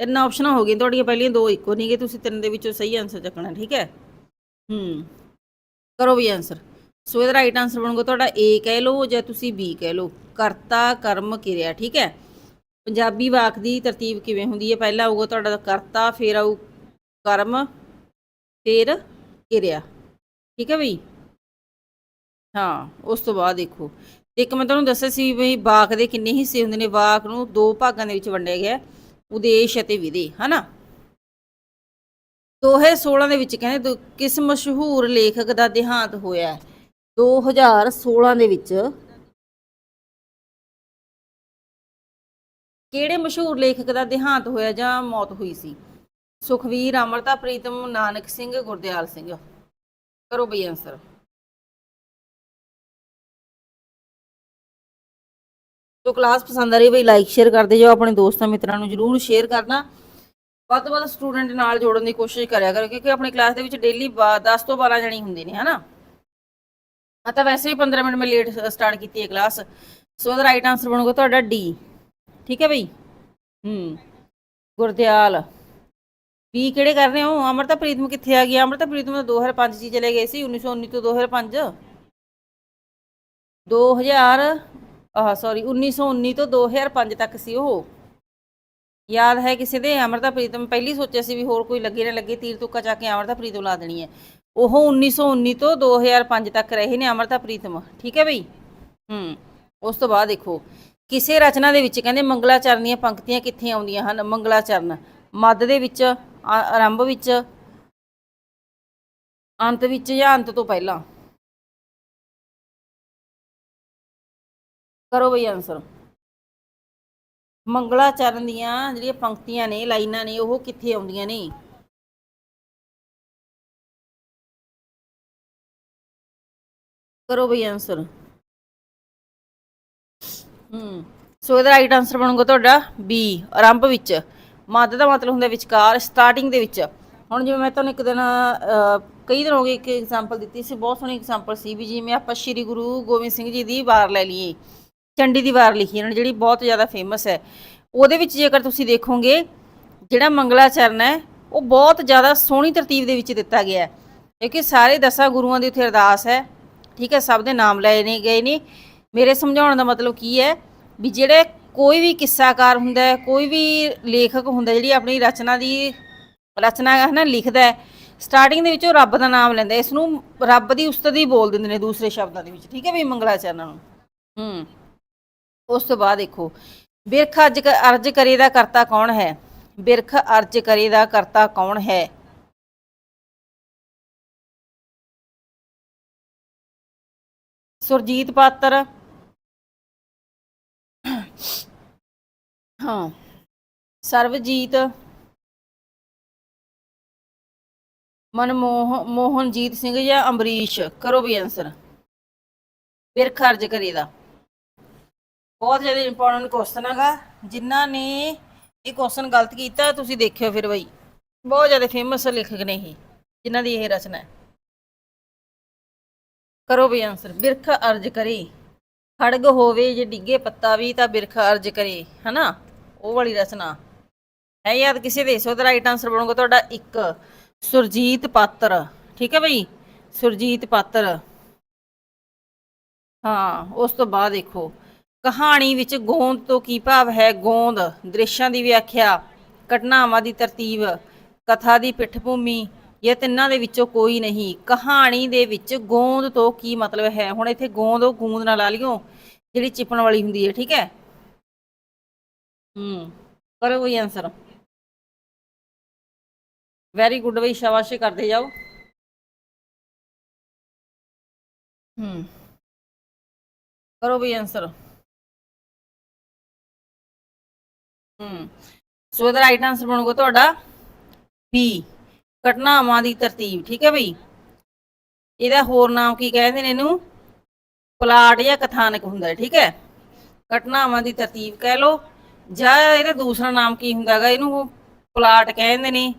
A: ਤਿੰਨ ਆਪਸ਼ਨਾਂ ਹੋ ਗਈਆਂ ਤੁਹਾਡੀਆਂ, ਪਹਿਲੀਆਂ ਦੋ ਇੱਕੋ ਨਹੀਂਗੇ ਤੁਸੀਂ ਤਿੰਨ ਦੇ ਵਿੱਚੋਂ ਸਹੀ ਆਨਸਰ ਚੱਕਣਾ, ਠੀਕ ਹੈ? ਹੂੰ, ਕਰੋ ਵੀ ਆਨਸਰ ਸੋ ਇਹਦਾ ਰਾਈਟ ਆਨਸਰ ਬਣੂਗਾ ਤੁਹਾਡਾ A ਕਹਿ ਲਓ ਜਾਂ ਤੁਸੀਂ B ਕਹਿ ਲਓ। ਕਰਤਾ, ਕਰਮ, ਕਿਰਿਆ, ਠੀਕ ਹੈ? ਪੰਜਾਬੀ ਵਾਕ ਦੀ ਤਰਤੀਬ ਕਿਵੇਂ ਹੁੰਦੀ ਹੈ? ਪਹਿਲਾਂ ਆਊਗਾ ਤੁਹਾਡਾ ਕਰਤਾ, ਫਿਰ ਆਊ ਕਰਮ, ਫਿਰ ਕਿਰਿਆ। ਠੀਕ ਹੈ ਬਈ? ਹਾਂ, ਉਸ ਤੋਂ ਬਾਅਦ ਦੇਖੋ। ਇੱਕ ਮੈਂ ਤੁਹਾਨੂੰ ਦੱਸਿਆ ਸੀ ਵੀ ਵਾਕ ਦੇ ਕਿੰਨੇ ਹਿੱਸੇ ਹੁੰਦੇ ਨੇ, ਵਾਕ ਨੂੰ ਦੋ ਭਾਗਾਂ ਦੇ ਵਿੱਚ ਵੰਡਿਆ ਗਿਆ ਉਦੇਸ਼ ਅਤੇ ਵਿਧੇ, ਹਨਾ? 2016 ਦੇ ਵਿੱਚ ਕਹਿੰਦੇ ਕਿਸ ਮਸ਼ਹੂਰ ਲੇਖਕ ਦਾ ਦੇਹਾਂਤ ਹੋਇਆ ਹੈ? 2016 ਦੇ ਵਿੱਚ ਕਿਹੜੇ ਮਸ਼ਹੂਰ ਲੇਖਕ ਦਾ ਦੇਹਾਂਤ ਹੋਇਆ ਜਾਂ ਮੌਤ ਹੋਈ ਸੀ? ਸੁਖਵੀਰ, ਅਮਰਤਾ, ਪ੍ਰੀਤਮ, ਨਾਨਕ ਸਿੰਘ, ਗੁਰਦਿਆਲ ਸਿੰਘ। ਕਰੋ ਬਈ ਆਨਸਰ ਜੋ ਕਲਾਸ ਪਸੰਦ ਆ ਰਹੀ ਬਈ ਲਾਈਕ ਸ਼ੇਅਰ ਕਰਦੇ ਜਾਓ ਆਪਣੇ ਦੋਸਤਾਂ ਮਿੱਤਰਾਂ ਨੂੰ ਜਰੂਰ ਸ਼ੇਅਰ ਕਰਨਾ। ਵੱਧ ਤੋਂ ਵੱਧ ਸਟੂਡੈਂਟ ਨਾਲ ਜੋੜਨ ਦੀ ਕੋਸ਼ਿਸ਼ ਕਰਿਆ ਕਰੋ, ਕਿਉਂਕਿ ਆਪਣੀ ਕਲਾਸ ਦੇ ਵਿੱਚ ਡੇਲੀ 10 ਤੋਂ 12 ਜਣੇ ਹੁੰਦੇ ਨੇ, ਹਨਾ? ਆ ਤਾਂ ਵੈਸੇ ਹੀ 15 ਮਿੰਟ ਮੈਂ ਲੇਟ ਸਟਾਰਟ ਕੀਤੀ ਹੈ ਕਲਾਸ ਸੋ ਉਹਦਾ ਰਾਈਟ ਆਨਸਰ ਬਣੂਗਾ ਤੁਹਾਡਾ ਡੀ ਠੀਕ ਹੈ ਬਈ? ਹੂੰ। ਗੁਰਦਿਆਲ। ਵੀ ਕਿਹੜੇ ਕਰ ਰਹੇ ਹੋ? ਅਮਰਤਾ ਪ੍ਰੀਤਮ ਕਿੱਥੇ ਆ ਗਈ? ਅਮਰਤਾ ਪ੍ਰੀਤਮ ਤਾਂ 2005 ਚ ਹੀ ਚਲੇ ਗਏ ਸੀ 1919 ਤੋਂ 2005 2000 ਆਹ ਸੌਰੀ 1919 ਤੋਂ 2005 ਤੱਕ ਸੀ ਉਹ। ਯਾਦ ਹੈ ਕਿਸੇ ਦੇ? ਅਮਰਤਾ ਪ੍ਰੀਤਮ ਪਹਿਲੀ ਸੋਚਿਆ ਸੀ ਵੀ ਹੋਰ ਕੋਈ ਲੱਗੇ ਨਾ ਲੱਗੇ ਤੀਰ ਤੁੱਕਾ ਚਾ ਕੇ ਅਮਰਤਾ ਪ੍ਰੀਤਮ ਲਾ ਦੇਣੀ ਹੈ। ਉਹ 1919 ਤੋਂ 2005 ਤੱਕ ਰਹੇ ਨੇ ਅਮਰਤਾ ਪ੍ਰੀਤਮ ਠੀਕ ਹੈ ਬਈ? ਹੂੰ, ਉਸ ਤੋਂ ਬਾਅਦ ਦੇਖੋ। ਕਿਸੇ ਰਚਨਾ ਦੇ ਵਿੱਚ ਕਹਿੰਦੇ ਮੰਗਲਾਚਰਨ ਦੀਆਂ ਪੰਕਤੀਆਂ ਕਿੱਥੇ ਆਉਂਦੀਆਂ ਹਨ? ਮੰਗਲਾਚਰਨ। ਮੱਧ ਦੇ ਵਿੱਚ ਆਰੰਭ ਵਿੱਚ, ਅੰਤ ਵਿੱਚ ਜਾਂ ਅੰਤ ਤੋਂ ਪਹਿਲਾਂ? ਕਰੋ ਬਈ ਆਨਸਰ ਮੰਗਲਾਚਰਨ ਦੀਆਂ ਜਿਹੜੀਆਂ ਪੰਕਤੀਆਂ ਨੇ ਲਾਈਨਾਂ ਨੇ ਉਹ ਕਿੱਥੇ ਆਉਂਦੀਆਂ ਨੇ? ਕਰੋ ਬਈ ਆਨਸਰ ਹੂੰ। ਸੋ ਇਹਦਾ ਰਾਈਟ ਆਨਸਰ ਬਣੂਗਾ ਤੁਹਾਡਾ ਬੀ ਆਰੰਭ ਵਿੱਚ। ਮੱਧ ਦਾ ਮਤਲਬ ਹੁੰਦਾ ਵਿਚਕਾਰ ਸਟਾਰਟਿੰਗ ਦੇ ਵਿੱਚ। ਹੁਣ ਜਿਵੇਂ ਮੈਂ ਤੁਹਾਨੂੰ ਇੱਕ ਦਿਨ ਅਹ, ਕਈ ਦਿਨ ਹੋ ਗਏ ਇੱਕ ਐਗਜ਼ਾਮਪਲ ਦਿੱਤੀ ਸੀ ਬਹੁਤ ਸੋਹਣੀ ਐਗਜ਼ਾਮਪਲ ਸੀ ਵੀ ਜਿਵੇਂ ਆਪਾਂ ਸ਼੍ਰੀ ਗੁਰੂ ਗੋਬਿੰਦ ਸਿੰਘ ਜੀ ਦੀ ਵਾਰ ਲੈ ਲਈਏ। ਚੰਡੀ ਦੀ ਵਾਰ ਲਿਖੀ ਇਹਨਾਂ ਨੇ, ਜਿਹੜੀ ਬਹੁਤ ਜ਼ਿਆਦਾ ਫੇਮਸ ਹੈ। ਉਹਦੇ ਵਿੱਚ ਜੇਕਰ ਤੁਸੀਂ ਦੇਖੋਗੇ, ਜਿਹੜਾ ਮੰਗਲਾਚਰਨ ਹੈ, ਉਹ ਬਹੁਤ ਜ਼ਿਆਦਾ ਸੋਹਣੀ ਤਰਤੀਬ ਦੇ ਵਿੱਚ ਦਿੱਤਾ ਗਿਆ ਹੈ। ਕਿਉਂਕਿ ਸਾਰੇ ਦਸਾਂ ਗੁਰੂਆਂ ਦੀ ਉੱਥੇ ਅਰਦਾਸ ਹੈ, ਠੀਕ ਹੈ, ਸਭ ਦੇ ਨਾਮ ਲਏ ਨੇ, ਗਏ ਨੇ। ਮੇਰੇ ਸਮਝਾਉਣ ਦਾ ਮਤਲਬ ਕੀ ਹੈ ਵੀ ਜਿਹੜੇ ਕੋਈ ਵੀ ਕਿੱਸਾਕਾਰ ਹੁੰਦਾ ਹੈ, ਕੋਈ ਵੀ ਲੇਖਕ ਹੁੰਦਾ ਜਿਹੜੀ ਆਪਣੀ ਰਚਨਾ ਦੀ, ਰਚਨਾ ਹੈ ਨਾ, ਲਿਖਦਾ ਹੈ ਸਟਾਰਟਿੰਗ ਦੇ ਵਿੱਚ ਉਹ ਰੱਬ ਦਾ ਨਾਮ ਲੈਂਦਾ ਇਸ ਨੂੰ ਰੱਬ ਦੀ ਉਸਤਤ ਹੀ ਬੋਲ ਦਿੰਦੇ ਨੇ ਦੂਸਰੇ ਸ਼ਬਦਾਂ ਦੇ ਵਿੱਚ, ਠੀਕ ਹੈ ਵੀ ਮੰਗਲਾਚਰਨ ਨੂੰ। ਹੂੰ। ਉਸ ਤੋਂ ਬਾਅਦ ਦੇਖੋ, ਬਿਰਖ ਅਰਜ ਅਰਜ ਕਰੇ ਦਾ ਕਰਤਾ ਕੌਣ ਹੈ? ਬਿਰਖ ਅਰਜ ਕਰੇ ਦਾ ਕਰਤਾ ਕੌਣ ਹੈ? ਸੁਰਜੀਤ ਪਾਤਰ। ਹਾਂ ਸਰਵਜੀਤ ਮਨਮੋਹ, ਮੋਹਨਜੀਤ ਸਿੰਘ ਜਾਂ ਅੰਬਰੀਸ਼? ਕਰੋ ਵੀ ਆਨਸਰ ਬਿਰਖ ਅਰਜ ਕਰੇ ਦਾ। ਬਹੁਤ ਜ਼ਿਆਦਾ ਇੰਪੋਰਟੈਂਟ ਕੁਐਸਚਨ ਹੈਗਾ। ਜਿਨ੍ਹਾਂ ਨੇ ਇਹ ਕੁਐਸਚਨ ਗਲਤ ਕੀਤਾ, ਤੁਸੀਂ ਦੇਖਿਓ ਫਿਰ ਬਈ। ਬਹੁਤ ਜ਼ਿਆਦਾ ਫੇਮਸ ਲੇਖਕ ਨੇ ਇਹ, ਜਿਨ੍ਹਾਂ ਦੀ ਇਹ ਰਚਨਾ ਹੈ। ਕਰੋ ਵੀ ਆਨਸਰ ਬਿਰਖ ਅਰਜ ਕਰੇ, ਖੜਗ ਹੋਵੇ ਜੇ ਡਿੱਗੇ ਪੱਤਾ ਵੀ ਤਾਂ ਬਿਰਖ ਅਰਜ ਕਰੇ, ਹਨਾ? ਉਹ ਵਾਲੀ ਰਚਨਾ। ਹੈ ਯਾਦ ਕਿਸੇ ਦੇ ਸੋ ਦਾ ਰਾਈਟ ਆਨਸਰ ਬਣੂਗਾ ਤੁਹਾਡਾ ਇੱਕ, ਸੁਰਜੀਤ ਪਾਤਰ। ਠੀਕ ਹੈ ਬਈ? ਸੁਰਜੀਤ ਪਾਤਰ। ਹਾਂ, ਉਸ ਤੋਂ ਬਾਅਦ ਦੇਖੋ। ਕਹਾਣੀ ਵਿੱਚ ਗੋਂਦ ਤੋਂ ਕੀ ਭਾਵ ਹੈ? ਗੋਂਦ, ਦ੍ਰਿਸ਼ਾਂ ਦੀ ਵਿਆਖਿਆ, ਘਟਨਾਵਾਂ ਦੀ ਤਰਤੀਬ, ਕਥਾ ਦੀ ਪਿੱਠ ਭੂਮੀ ਇਹ ਤਿੰਨਾਂ ਦੇ ਵਿੱਚੋਂ ਕੋਈ ਨਹੀਂ। ਕਹਾਣੀ ਦੇ ਵਿੱਚ ਗੋਂਦ ਤੋਂ ਕੀ ਮਤਲਬ ਹੈ? ਹੁਣ ਇੱਥੇ ਗੋਂਦ ਉਹ ਗੂੰਦ ਨਾਲ ਲਾ ਲਿਓ, ਜਿਹੜੀ ਚਿਪਣ ਵਾਲੀ ਹੁੰਦੀ ਹੈ, ਠੀਕ ਹੈ? ਹੂੰ, ਕਰੋ ਕੋਈ ਆਨਸਰ ਵੈਰੀ ਗੁੱਡ ਬਈ, ਸ਼ਾਬਾਸ਼ ਕਰਦੇ ਜਾਓ। ਹੂੰ, ਕਰੋ ਬਈ ਆਨਸਰ ਹੂੰ। ਸੋ ਇਹਦਾ ਰਾਈਟ ਆਨਸਰ ਬਣੂਗਾ ਤੁਹਾਡਾ ਬੀ ਘਟਨਾਵਾਂ ਦੀ ਤਰਤੀਬ, ਠੀਕ ਹੈ ਬਈ? ਇਹਦਾ ਹੋਰ ਨਾਮ ਕੀ ਕਹਿੰਦੇ ਨੇ ਇਹਨੂੰ? ਪਲਾਟ ਜਾਂ ਕਥਾਨਕ ਹੁੰਦਾ ਹੈ, ਠੀਕ ਹੈ? ਘਟਨਾਵਾਂ ਦੀ ਤਰਤੀਬ ਕਹਿ ਲਓ, ਜਾਂ ਇਹਦਾ ਦੂਸਰਾ ਨਾਮ ਕੀ ਹੁੰਦਾਗਾ ਇਹਨੂੰ ਪਲਾਟ ਕਹਿੰਦੇ ਨੇ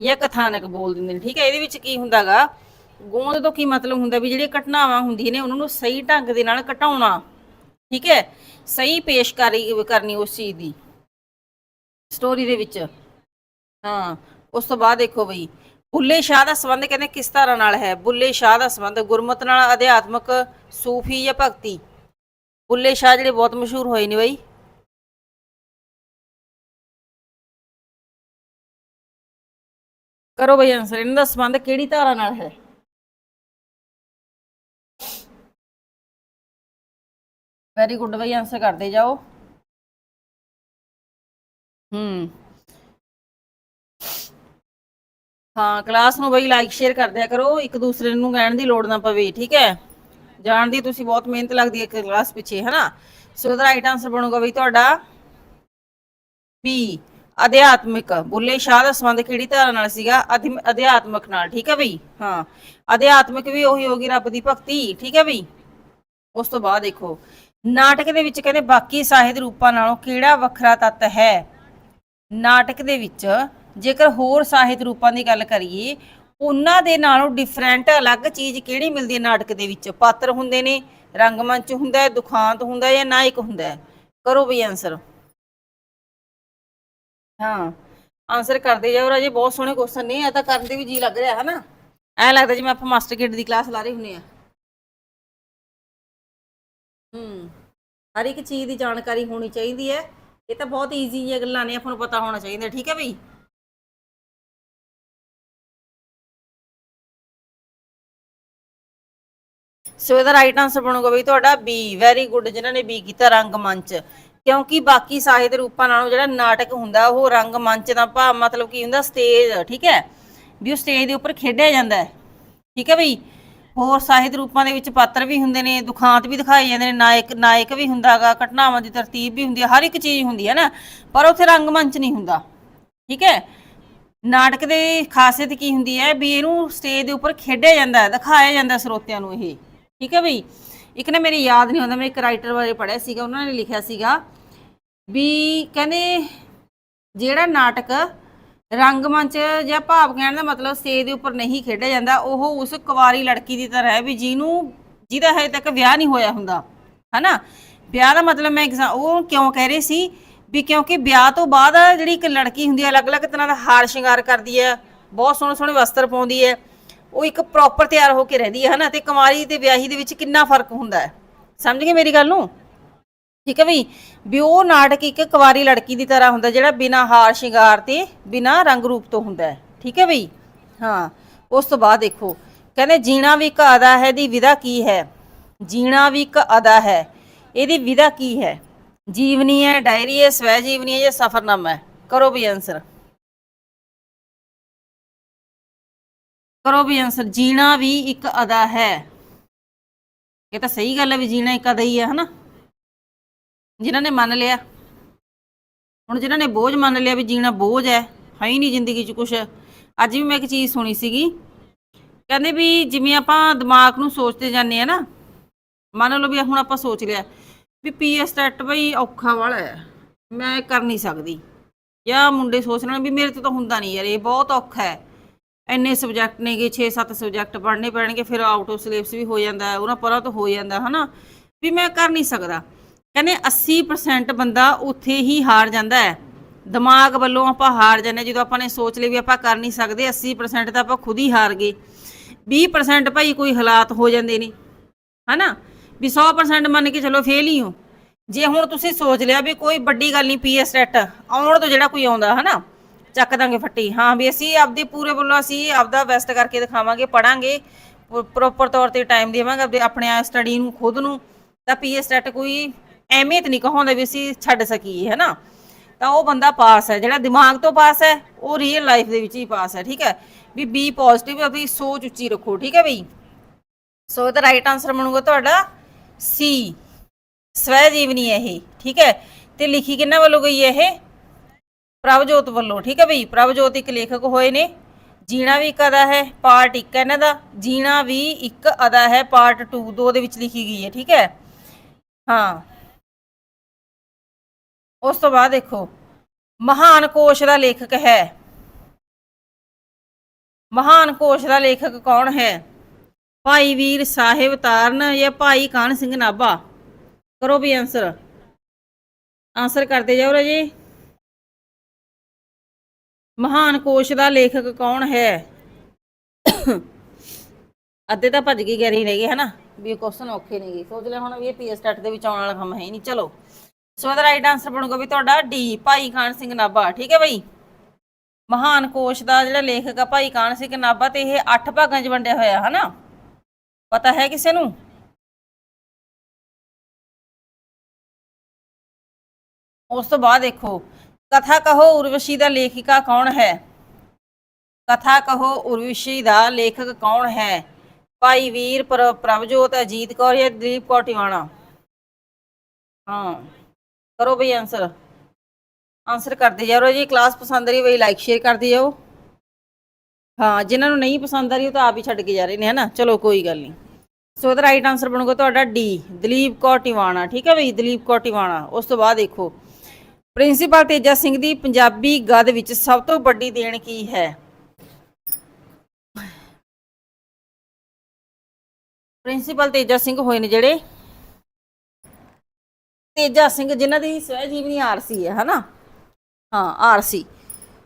A: ਜਾਂ ਕਥਾਨਕ ਬੋਲ ਦਿੰਦੇ ਨੇ, ਠੀਕ ਹੈ? ਇਹਦੇ ਵਿੱਚ ਕੀ ਹੁੰਦਾਗਾ ਗੋਂਦ ਤੋਂ ਕੀ ਮਤਲਬ ਹੁੰਦਾ ਵੀ ਜਿਹੜੀਆਂ ਘਟਨਾਵਾਂ ਹੁੰਦੀਆਂ ਨੇ, ਉਹਨਾਂ ਨੂੰ ਸਹੀ ਢੰਗ ਦੇ ਨਾਲ ਘਟਾਉਣਾ, ਠੀਕ ਹੈ? ਸਹੀ ਪੇਸ਼ਕਾਰੀ ਕਰਨੀ ਉਸ ਚੀਜ਼ ਦੀ। ਸਟੋਰੀ ਦੇ ਵਿੱਚ। ਹਾਂ, ਉਸ ਤੋਂ ਬਾਅਦ ਦੇਖੋ ਬਈ, ਬੁੱਲੇ ਸ਼ਾਹ ਦਾ ਸੰਬੰਧ ਕਹਿੰਦੇ ਕਿਸ ਤਰ੍ਹਾਂ ਨਾਲ ਹੈ? ਬੁੱਲੇ ਸ਼ਾਹ ਦਾ ਸੰਬੰਧ ਗੁਰਮਤ ਨਾਲ ਅਧਿਆਤਮਕ ਸੂਫੀ ਜਾਂ ਭਗਤੀ? ਬੁੱਲੇ ਸ਼ਾਹ ਜਿਹੜੇ ਬਹੁਤ ਮਸ਼ਹੂਰ ਹੋਏ ਨੇ ਬਈ। ਕਰੋ ਬਈ ਆਨਸਰ ਇਹਨਾਂ ਦਾ ਸੰਬੰਧ ਕਿਹੜੀ ਧਾਰਾ ਨਾਲ ਹੈ? ਵੈਰੀ ਗੁੱਡ ਬਈ ਆਨਸਰ ਕਰਦੇ ਜਾਓ। ਹੂੰ। ਹਾਂ ਕਲਾਸ ਨੂੰ ਬਈ ਲਾਈਕ ਸ਼ੇਅਰ ਕਰ ਦਿਆ ਕਰੋ। ਇੱਕ ਦੂਸਰੇ ਨੂੰ ਕਹਿਣ ਦੀ ਲੋੜ ਨਾ ਪਵੇ, ਠੀਕ ਹੈ? ਜਾਣਦੀ ਤੁਸੀਂ ਬਹੁਤ ਮਿਹਨਤ ਲੱਗਦੀ ਹੈ ਕਲਾਸ ਪਿੱਛੇ, ਹਨਾ? ਸੋ ਇਹਦਾ ਰਾਈਟ ਆਨਸਰ ਬਣੂਗਾ ਬਈ ਤੁਹਾਡਾ ਬੀ ਅਧਿਆਤਮਿਕ। ਬੁੱਲੇ ਸ਼ਾਹ ਦਾ ਸੰਬੰਧ ਕਿਹੜੀ ਧਾਰਾ ਨਾਲ ਸੀਗਾ? ਅਧਿ- ਅਧਿਆਤਮਿਕ ਨਾਲ, ਠੀਕ ਹੈ ਬਈ? ਹਾਂ। ਅਧਿਆਤਮਿਕ ਵੀ ਉਹੀ ਹੋਗੀ ਰੱਬ ਦੀ ਭਗਤੀ, ਠੀਕ ਹੈ ਬਈ? ਉਸ ਤੋਂ ਬਾਅਦ ਦੇਖੋ, ਨਾਟਕ ਦੇ ਵਿੱਚ ਕਹਿੰਦੇ ਬਾਕੀ ਸਾਹਿਤ ਰੂਪਾਂ ਨਾਲੋਂ ਕਿਹੜਾ ਵੱਖਰਾ ਤੱਤ ਹੈ? ਨਾਟਕ ਦੇ ਵਿੱਚ, ਜੇਕਰ ਹੋਰ ਸਾਹਿਤ ਰੂਪਾਂ ਦੀ ਗੱਲ ਕਰੀਏ, ਉਹਨਾਂ ਦੇ ਨਾਲੋਂ ਡਿਫਰੈਂਟ ਅਲੱਗ ਚੀਜ਼ ਕਿਹੜੀ ਮਿਲਦੀ ਹੈ ਨਾਟਕ ਦੇ ਵਿੱਚ? ਪਾਤਰ ਹੁੰਦੇ ਨੇ ਰੰਗਮੰਚ ਹੁੰਦਾ ਹੈ, ਦੁਖਾਂਤ ਹੁੰਦਾ ਹੈ ਜਾਂ ਨਾਇਕ ਹੁੰਦਾ ਹੈ? ਕਰੋ ਬਈ ਆਨਸਰ ਹਾਂ ਆਨਸਰ ਕਰਦੇ ਜਾਓ ਰਾਜੇ, ਬਹੁਤ ਸੋਹਣੇ ਕੁਐਸਚਨ ਨੇ, ਇਹ ਤਾਂ ਕਰਨ ਦੇ ਵੀ ਜੀ ਲੱਗ ਰਿਹਾ ਹੈ ਨਾ ਐ ਲੱਗਦਾ ਜਿਵੇਂ ਆਪਾਂ ਮਾਸਟਰ ਗੇਟ ਦੀ ਕਲਾਸ ਲਾ ਰਹੇ ਹੁੰਨੇ ਆ। ਹੂੰ, ਹਰ ਇੱਕ ਚੀਜ਼ ਦੀ ਜਾਣਕਾਰੀ ਹੋਣੀ ਚਾਹੀਦੀ ਹੈ। ਇਹ ਤਾਂ ਬਹੁਤ ਈਜ਼ੀ ਜਿਹੀਆਂ ਗੱਲਾਂ ਨੇ, ਆਪਾਂ ਨੂੰ ਪਤਾ ਹੋਣਾ ਚਾਹੀਦਾ, ਠੀਕ ਹੈ ਬਈ? ਸੋ ਇਹਦਾ ਰਾਈਟ ਆਨਸਰ ਬਣੂਗਾ ਬਈ ਤੁਹਾਡਾ ਬੀ ਵੈਰੀ ਗੁੱਡ ਜਿਨ੍ਹਾਂ ਨੇ ਬੀ ਕੀਤਾ ਰੰਗਮੰਚ ਕਿਉਂਕਿ ਬਾਕੀ ਸਾਹਿਤ ਰੂਪਾਂ ਨਾਲੋਂ ਜਿਹੜਾ ਨਾਟਕ ਹੁੰਦਾ, ਉਹ ਰੰਗਮੰਚ ਦਾ ਭਾਵ ਮਤਲਬ ਕੀ ਹੁੰਦਾ, ਸਟੇਜ, ਠੀਕ ਹੈ? ਵੀ ਉਹ ਸਟੇਜ ਦੇ ਉੱਪਰ ਖੇਡਿਆ ਜਾਂਦਾ ਹੈ। ਠੀਕ ਹੈ ਬਈ? ਹੋਰ ਸਾਹਿਤ ਰੂਪਾਂ ਦੇ ਵਿੱਚ ਪਾਤਰ ਵੀ ਹੁੰਦੇ ਨੇ, ਦੁਖਾਂਤ ਵੀ ਦਿਖਾਏ ਜਾਂਦੇ ਨੇ, ਨਾਇਕ ਨਾਇਕ ਵੀ ਹੁੰਦਾਗਾ, ਘਟਨਾਵਾਂ ਦੀ ਤਰਤੀਬ ਵੀ ਹੁੰਦੀ ਹੈ, ਹਰ ਇੱਕ ਚੀਜ਼ ਹੁੰਦੀ ਹੈ ਨਾ, ਪਰ ਉੱਥੇ ਰੰਗਮੰਚ ਨਹੀਂ ਹੁੰਦਾ। ਠੀਕ ਹੈ? ਨਾਟਕ ਦੇ ਖਾਸੀਅਤ ਕੀ ਹੁੰਦੀ ਹੈ? ਵੀ ਇਹਨੂੰ ਸਟੇਜ ਦੇ ਉੱਪਰ ਖੇਡਿਆ ਜਾਂਦਾ ਹੈ, ਦਿਖਾਇਆ ਜਾਂਦਾ ਸਰੋਤਿਆਂ ਨੂੰ ਇਹ। ਠੀਕ ਹੈ ਬਈ? ਇੱਕ ਨਾ ਮੇਰੇ ਯਾਦ ਨਹੀਂ ਆਉਂਦਾ, ਮੈਂ ਇੱਕ ਰਾਈਟਰ ਬਾਰੇ ਪੜ੍ਹਿਆ ਸੀਗਾ, ਉਹਨਾਂ ਨੇ ਲਿਖਿਆ ਸੀਗਾ ਵੀ ਕਹਿੰਦੇ ਜਿਹੜਾ ਨਾਟਕ ਰੰਗਮੰਚ ਜਾਂ ਭਾਵ ਕਹਿਣ ਦਾ ਮਤਲਬ ਸਟੇਜ ਦੇ ਉੱਪਰ ਨਹੀਂ ਖੇਡਿਆ ਜਾਂਦਾ, ਉਹ ਉਸ ਕੁਵਾਰੀ ਲੜਕੀ ਦੀ ਤਰ੍ਹਾਂ ਹੈ ਵੀ ਜਿਹਨੂੰ, ਜਿਹਦਾ ਹਜੇ ਤੱਕ ਵਿਆਹ ਨਹੀਂ ਹੋਇਆ ਹੁੰਦਾ, ਹਨਾ? ਵਿਆਹ ਦਾ ਮਤਲਬ ਮੈਂ exa- ਉਹ ਕਿਉਂ ਕਹਿ ਰਹੀ ਸੀ? ਵੀ ਕਿਉਂਕਿ ਵਿਆਹ ਤੋਂ ਬਾਅਦ ਜਿਹੜੀ ਇੱਕ ਲੜਕੀ ਹੁੰਦੀ ਹੈ, ਅਲੱਗ-ਅਲੱਗ ਤਰ੍ਹਾਂ ਦਾ ਹਾਰ ਸ਼ਿੰਗਾਰ ਕਰਦੀ ਹੈ, ਬਹੁਤ ਸੋਹਣੇ ਸੋਹਣੇ ਵਸਤਰ ਪਾਉਂਦੀ ਹੈ, ਉਹ ਇੱਕ ਪ੍ਰੋਪਰ ਤਿਆਰ ਹੋ ਕੇ ਰਹਿੰਦੀ ਹੈ, ਹਨਾ? ਤੇ ਕੁਮਾਰੀ ਤੇ ਵਿਆਹੀ ਦੇ ਵਿੱਚ ਕਿੰਨਾ ਫ਼ਰਕ ਹੁੰਦਾ ਹੈ? ਸਮਝ ਗਏ ਮੇਰੀ ਗੱਲ ਨੂੰ? ਠੀਕ ਹੈ ਵੀ ਵੀ ਉਹ ਨਾਟਕ ਇੱਕ ਕੁਵਾਰੀ ਲੜਕੀ ਦੀ ਤਰ੍ਹਾਂ ਹੁੰਦਾ, ਜਿਹੜਾ ਬਿਨਾ ਹਾਰ ਸ਼ਿੰਗਾਰ ਤੇ ਬਿਨਾ ਰੰਗ ਰੂਪ ਤੋਂ ਹੁੰਦਾ ਹੈ। ਠੀਕ ਹੈ ਬਈ ਹਾਂ, ਉਸ ਤੋਂ ਬਾਅਦ ਦੇਖੋ, ਕਹਿੰਦੇ ਜੀਣਾ ਵੀ ਇੱਕ ਅਦਾ ਹੈ ਦੀ ਵਿਦਾ ਕੀ ਹੈ? ਜੀਣਾ ਵੀ ਇੱਕ ਅਦਾ ਹੈ, ਇਹਦੀ ਵਿਧਾ ਕੀ ਹੈ? ਜੀਵਨੀ ਹੈ, ਡਾਇਰੀ ਹੈ ਸਵੈ ਜੀਵਨੀ ਹੈ ਜਾਂ ਸਫਰਨਾਮਾ ਹੈ? ਕਰੋ ਵੀ ਆਨਸਰ ਕਰੋ ਵੀ ਆਨਸਰ ਜੀਣਾ ਵੀ ਇੱਕ ਅਦਾ ਹੈ। ਇਹ ਤਾਂ ਸਹੀ ਗੱਲ ਹੈ ਵੀ ਜੀਣਾ ਇੱਕ ਅਦਾ ਹੀ ਹੈ, ਹਨਾ? ਜਿਨ੍ਹਾਂ ਨੇ ਮੰਨ ਲਿਆ। ਹੁਣ ਜਿਨ੍ਹਾਂ ਨੇ ਬੋਝ ਮੰਨ ਲਿਆ ਵੀ ਜੀਣਾ ਬੋਝ ਹੈ ਹੈ ਹੀ ਨਹੀਂ ਜ਼ਿੰਦਗੀ 'ਚ ਕੁਝ ਅੱਜ ਵੀ ਮੈਂ ਇੱਕ ਚੀਜ਼ ਸੁਣੀ ਸੀਗੀ। ਕਹਿੰਦੇ ਵੀ ਜਿਵੇਂ ਆਪਾਂ ਦਿਮਾਗ ਨੂੰ ਸੋਚਦੇ ਜਾਂਦੇ ਆ ਨਾ, ਮੰਨ ਲਓ ਵੀ ਹੁਣ ਆਪਾਂ ਸੋਚ ਲਿਆ ਵੀ ਪੀਐਸ ਟੈਟ ਬਈ ਔਖਾ ਵਾਲਾ ਹੈ, ਮੈਂ ਕਰ ਨਹੀਂ ਸਕਦੀ। ਜਾਂ ਮੁੰਡੇ ਸੋਚ ਲੈਣ ਵੀ ਮੇਰੇ ਤੋਂ ਤਾਂ ਹੁੰਦਾ ਨਹੀਂ ਯਾਰ, ਇਹ ਬਹੁਤ ਔਖਾ ਹੈ। ਇੰਨੇ ਸਬਜੈਕਟ ਨੇਗੇ 6-7 ਸਬਜੈਕਟ ਪੜ੍ਹਨੇ ਪੈਣਗੇ, ਫਿਰ ਆਊਟ ਆਫ ਸਿਲੇਬਸ ਵੀ ਹੋ ਜਾਂਦਾ, ਉਹਨਾਂ ਪਰਾਂ ਤੋਂ ਹੋ ਜਾਂਦਾ, ਹਨਾ? ਵੀ ਮੈਂ ਕਰ ਨਹੀਂ ਸਕਦਾ। ਕਹਿੰਦੇ 80% ਬੰਦਾ ਉੱਥੇ ਹੀ ਹਾਰ ਜਾਂਦਾ ਹੈ। ਦਿਮਾਗ ਵੱਲੋਂ ਆਪਾਂ ਹਾਰ ਜਾਂਦੇ ਹਾਂ। ਜਦੋਂ ਆਪਾਂ ਨੇ ਸੋਚ ਲਈ ਵੀ ਆਪਾਂ ਕਰ ਨਹੀਂ ਸਕਦੇ 80% ਤਾਂ ਆਪਾਂ ਖੁਦ ਹੀ ਹਾਰ ਗਏ। 20% ਭਾਈ ਕੋਈ ਹਾਲਾਤ ਹੋ ਜਾਂਦੇ ਨੇ। ਹਨਾ? ਵੀ 100% ਮੰਨ ਕੇ ਚਲੋ ਫੇਲ ਹੀ ਹੋ। ਜੇ ਹੁਣ ਤੁਸੀਂ ਸੋਚ ਲਿਆ ਵੀ ਕੋਈ ਵੱਡੀ ਗੱਲ ਨਹੀਂ ਪੀਐਸ ਟੈਟ ਆਉਣ ਤੋਂ ਜਿਹੜਾ ਕੋਈ ਆਉਂਦਾ, ਹਨਾ? ਚੱਕ ਦਾਂਗੇ ਫੱਟੀ। ਹਾਂ ਵੀ ਅਸੀਂ ਆਪਦੇ ਪੂਰੇ ਵੱਲੋਂ ਅਸੀਂ ਆਪਦਾ ਬੈਸਟ ਕਰਕੇ ਦਿਖਾਵਾਂਗੇ ਪੜਾਂਗੇ ਪ੍ਰੋਪਰ ਤੌਰ ਤੇ ਟਾਈਮ ਦੇਵਾਂਗੇ ਆਪਣੇ ਆਪਣੇ ਸਟੱਡੀ ਨੂੰ, ਖੁਦ ਨੂੰ। ਤਾਂ ਪੀਐਸ ਟੈਟ ਕੋਈ ਅਹਿਮੀਅਤ ਨਹੀਂ ਕਹਾਉਂਦਾ ਵੀ ਅਸੀਂ ਛੱਡ ਸਕੀਏ ਹੈ ਨਾ ਤਾਂ ਉਹ ਬੰਦਾ ਪਾਸ ਹੈ, ਜਿਹੜਾ ਦਿਮਾਗ ਤੋਂ ਪਾਸ ਹੈ, ਉਹ ਰੀਅਲ ਲਾਈਫ ਦੇ ਵਿੱਚ ਹੀ ਪਾਸ ਹੈ, ਠੀਕ ਹੈ? ਵੀ ਬੀ ਪੋਜ਼ਿਟਿਵ ਆਪਣੀ ਸੋਚ ਉੱਚੀ ਰੱਖੋ, ਠੀਕ ਹੈ ਬਈ? ਸੋ ਇਹਦਾ ਰਾਈਟ ਆਨਸਰ ਬਣੂਗਾ ਤੁਹਾਡਾ ਸੀ ਸਵੈ ਜੀਵਨੀ ਹੈ ਇਹ, ਠੀਕ ਹੈ? ਤੇ ਲਿਖੀ ਕਿੰਨਾ ਵੱਲੋਂ ਗਈ ਹੈ ਇਹ? ਪ੍ਰਭਜੋਤ ਵੱਲੋਂ, ਠੀਕ ਹੈ ਬਈ? ਪ੍ਰਭਜੋਤ ਇੱਕ ਲੇਖਕ ਹੋਏ ਨੇ, ਜੀਣਾ ਵੀ ਇੱਕ ਅਦਾ ਹੈ ਪਾਰਟ 1 ਹੈ ਇਹਨਾਂ ਦਾ, ਜੀਣਾ ਵੀ ਇੱਕ ਅਦਾ ਹੈ ਪਾਰਟ 2 ਦੋ ਦੇ ਵਿੱਚ ਲਿਖੀ ਗਈ ਹੈ, ਠੀਕ ਹੈ? ਹਾਂ। ਉਸ ਤੋਂ ਬਾਅਦ ਦੇਖੋ, ਮਹਾਨ ਕੋਸ਼ ਦਾ ਲੇਖਕ ਹੈ। ਮਹਾਨ ਕੋਸ਼ ਦਾ ਲੇਖਕ ਕੌਣ ਹੈ? ਭਾਈ ਵੀਰ ਸਾਹਿਬ ਤਾਰਨ ਜਾਂ ਭਾਈ ਕਾਨ ਸਿੰਘ ਨਾਭਾ? ਕਰੋ ਵੀ ਆਨਸਰ ਆਨਸਰ ਕਰਦੇ ਜਾਓ ਰਾਜੇ। ਮਹਾਨ ਕੋਸ਼ ਦਾ ਲੇਖਕ ਕੌਣ ਹੈ? ਅੱਧੇ ਤਾਂ ਭੱਜ ਗਈ ਗੈਰੀ ਰਹਿ ਗਏ, ਹਨਾ? ਵੀ ਇਹ ਕੁਐਸਚਨ ਔਖੇ ਨੇਗੇ। ਸੋਚ ਲਿਆ ਹੁਣ ਵੀ ਇਹ ਪੀਐਸ ਟੈਟ ਦੇ ਵਿੱਚ ਆਉਣ ਵਾਲਾ ਕੰਮ ਹੈ ਹੀ ਨਹੀਂ। ਚਲੋ। ਸੋ ਦਾ ਰਾਈਟ ਆਨਸਰ ਬਣੂਗਾ ਵੀ ਤੁਹਾਡਾ ਡੀ ਭਾਈ ਕਾਨ ਸਿੰਘ ਨਾਭਾ, ਠੀਕ ਹੈ ਬਈ? ਮਹਾਨ ਕੋਸ਼ ਦਾ ਜਿਹੜਾ ਲੇਖਕ ਆ ਭਾਈ ਕਾਨ ਸਿੰਘ ਨਾਭਾ ਤੇ ਇਹ 8 ਭਾਗਾਂ 'ਚ ਵੰਡਿਆ ਹੋਇਆ, ਹਨਾ? ਪਤਾ ਹੈ ਕਿਸੇ ਨੂੰ? ਉਸ ਤੋਂ ਬਾਅਦ ਦੇਖੋ, ਕਥਾ ਕਹੋ ਉਰਵਸ਼ੀ ਦਾ ਲੇਖਿਕਾ ਕੌਣ ਹੈ? ਕਥਾ ਕਹੋ ਉਰਵਸ਼ੀ ਦਾ ਲੇਖਕ ਕੌਣ ਹੈ? ਭਾਈ ਵੀਰ ਪ੍ਰਭਜੋਤ, ਅਜੀਤ ਕੌਰ ਜਾਂ ਦਲੀਪ ਕੌਰ ਟਿਵਾਣਾ ਹਾਂ। ਕਰੋ ਬਈ ਆਨਸਰ ਆਨਸਰ ਕਰਦੇ ਜਾਓ ਜੀ ਕਲਾਸ ਪਸੰਦ ਆ ਰਹੀ ਬਈ ਲਾਈਕ ਸ਼ੇਅਰ ਕਰਦੇ ਜਾਓ। ਹਾਂ, ਜਿਨ੍ਹਾਂ ਨੂੰ ਨਹੀਂ ਪਸੰਦ ਆ ਰਹੀ, ਉਹ ਤਾਂ ਆਪ ਹੀ ਛੱਡ ਕੇ ਜਾ ਰਹੇ ਨੇ, ਹਨਾ? ਚਲੋ, ਕੋਈ ਗੱਲ ਨਹੀਂ। ਸੋ ਇਹਦਾ ਰਾਈਟ ਆਨਸਰ ਬਣੂਗਾ ਤੁਹਾਡਾ ਡੀ ਦਲੀਪ ਕੌਰ ਟਿਵਾਣਾ, ਠੀਕ ਹੈ ਬਈ? ਦਲੀਪ ਕੌਰ ਟਿਵਾਣਾ। ਉਸ ਤੋਂ ਬਾਅਦ ਦੇਖੋ ਪ੍ਰਿੰਸੀਪਲ ਤੇਜਾ ਸਿੰਘ ਦੀ ਪੰਜਾਬੀ ਗਦ ਵਿੱਚ ਸਭ ਤੋਂ ਵੱਡੀ ਦੇਣ ਕੀ ਹੈ? ਪ੍ਰਿੰਸੀਪਲ ਤੇਜਾ ਸਿੰਘ ਹੋਏ ਨੇ ਜਿਹੜੇ ਤੇਜਾ ਸਿੰਘ, ਜਿਨ੍ਹਾਂ ਦੀ ਸਵੈ ਜੀਵਨੀ ਆਰਸੀ ਹੈ, ਹਨਾ? ਹਾਂ, ਆਰਸੀ।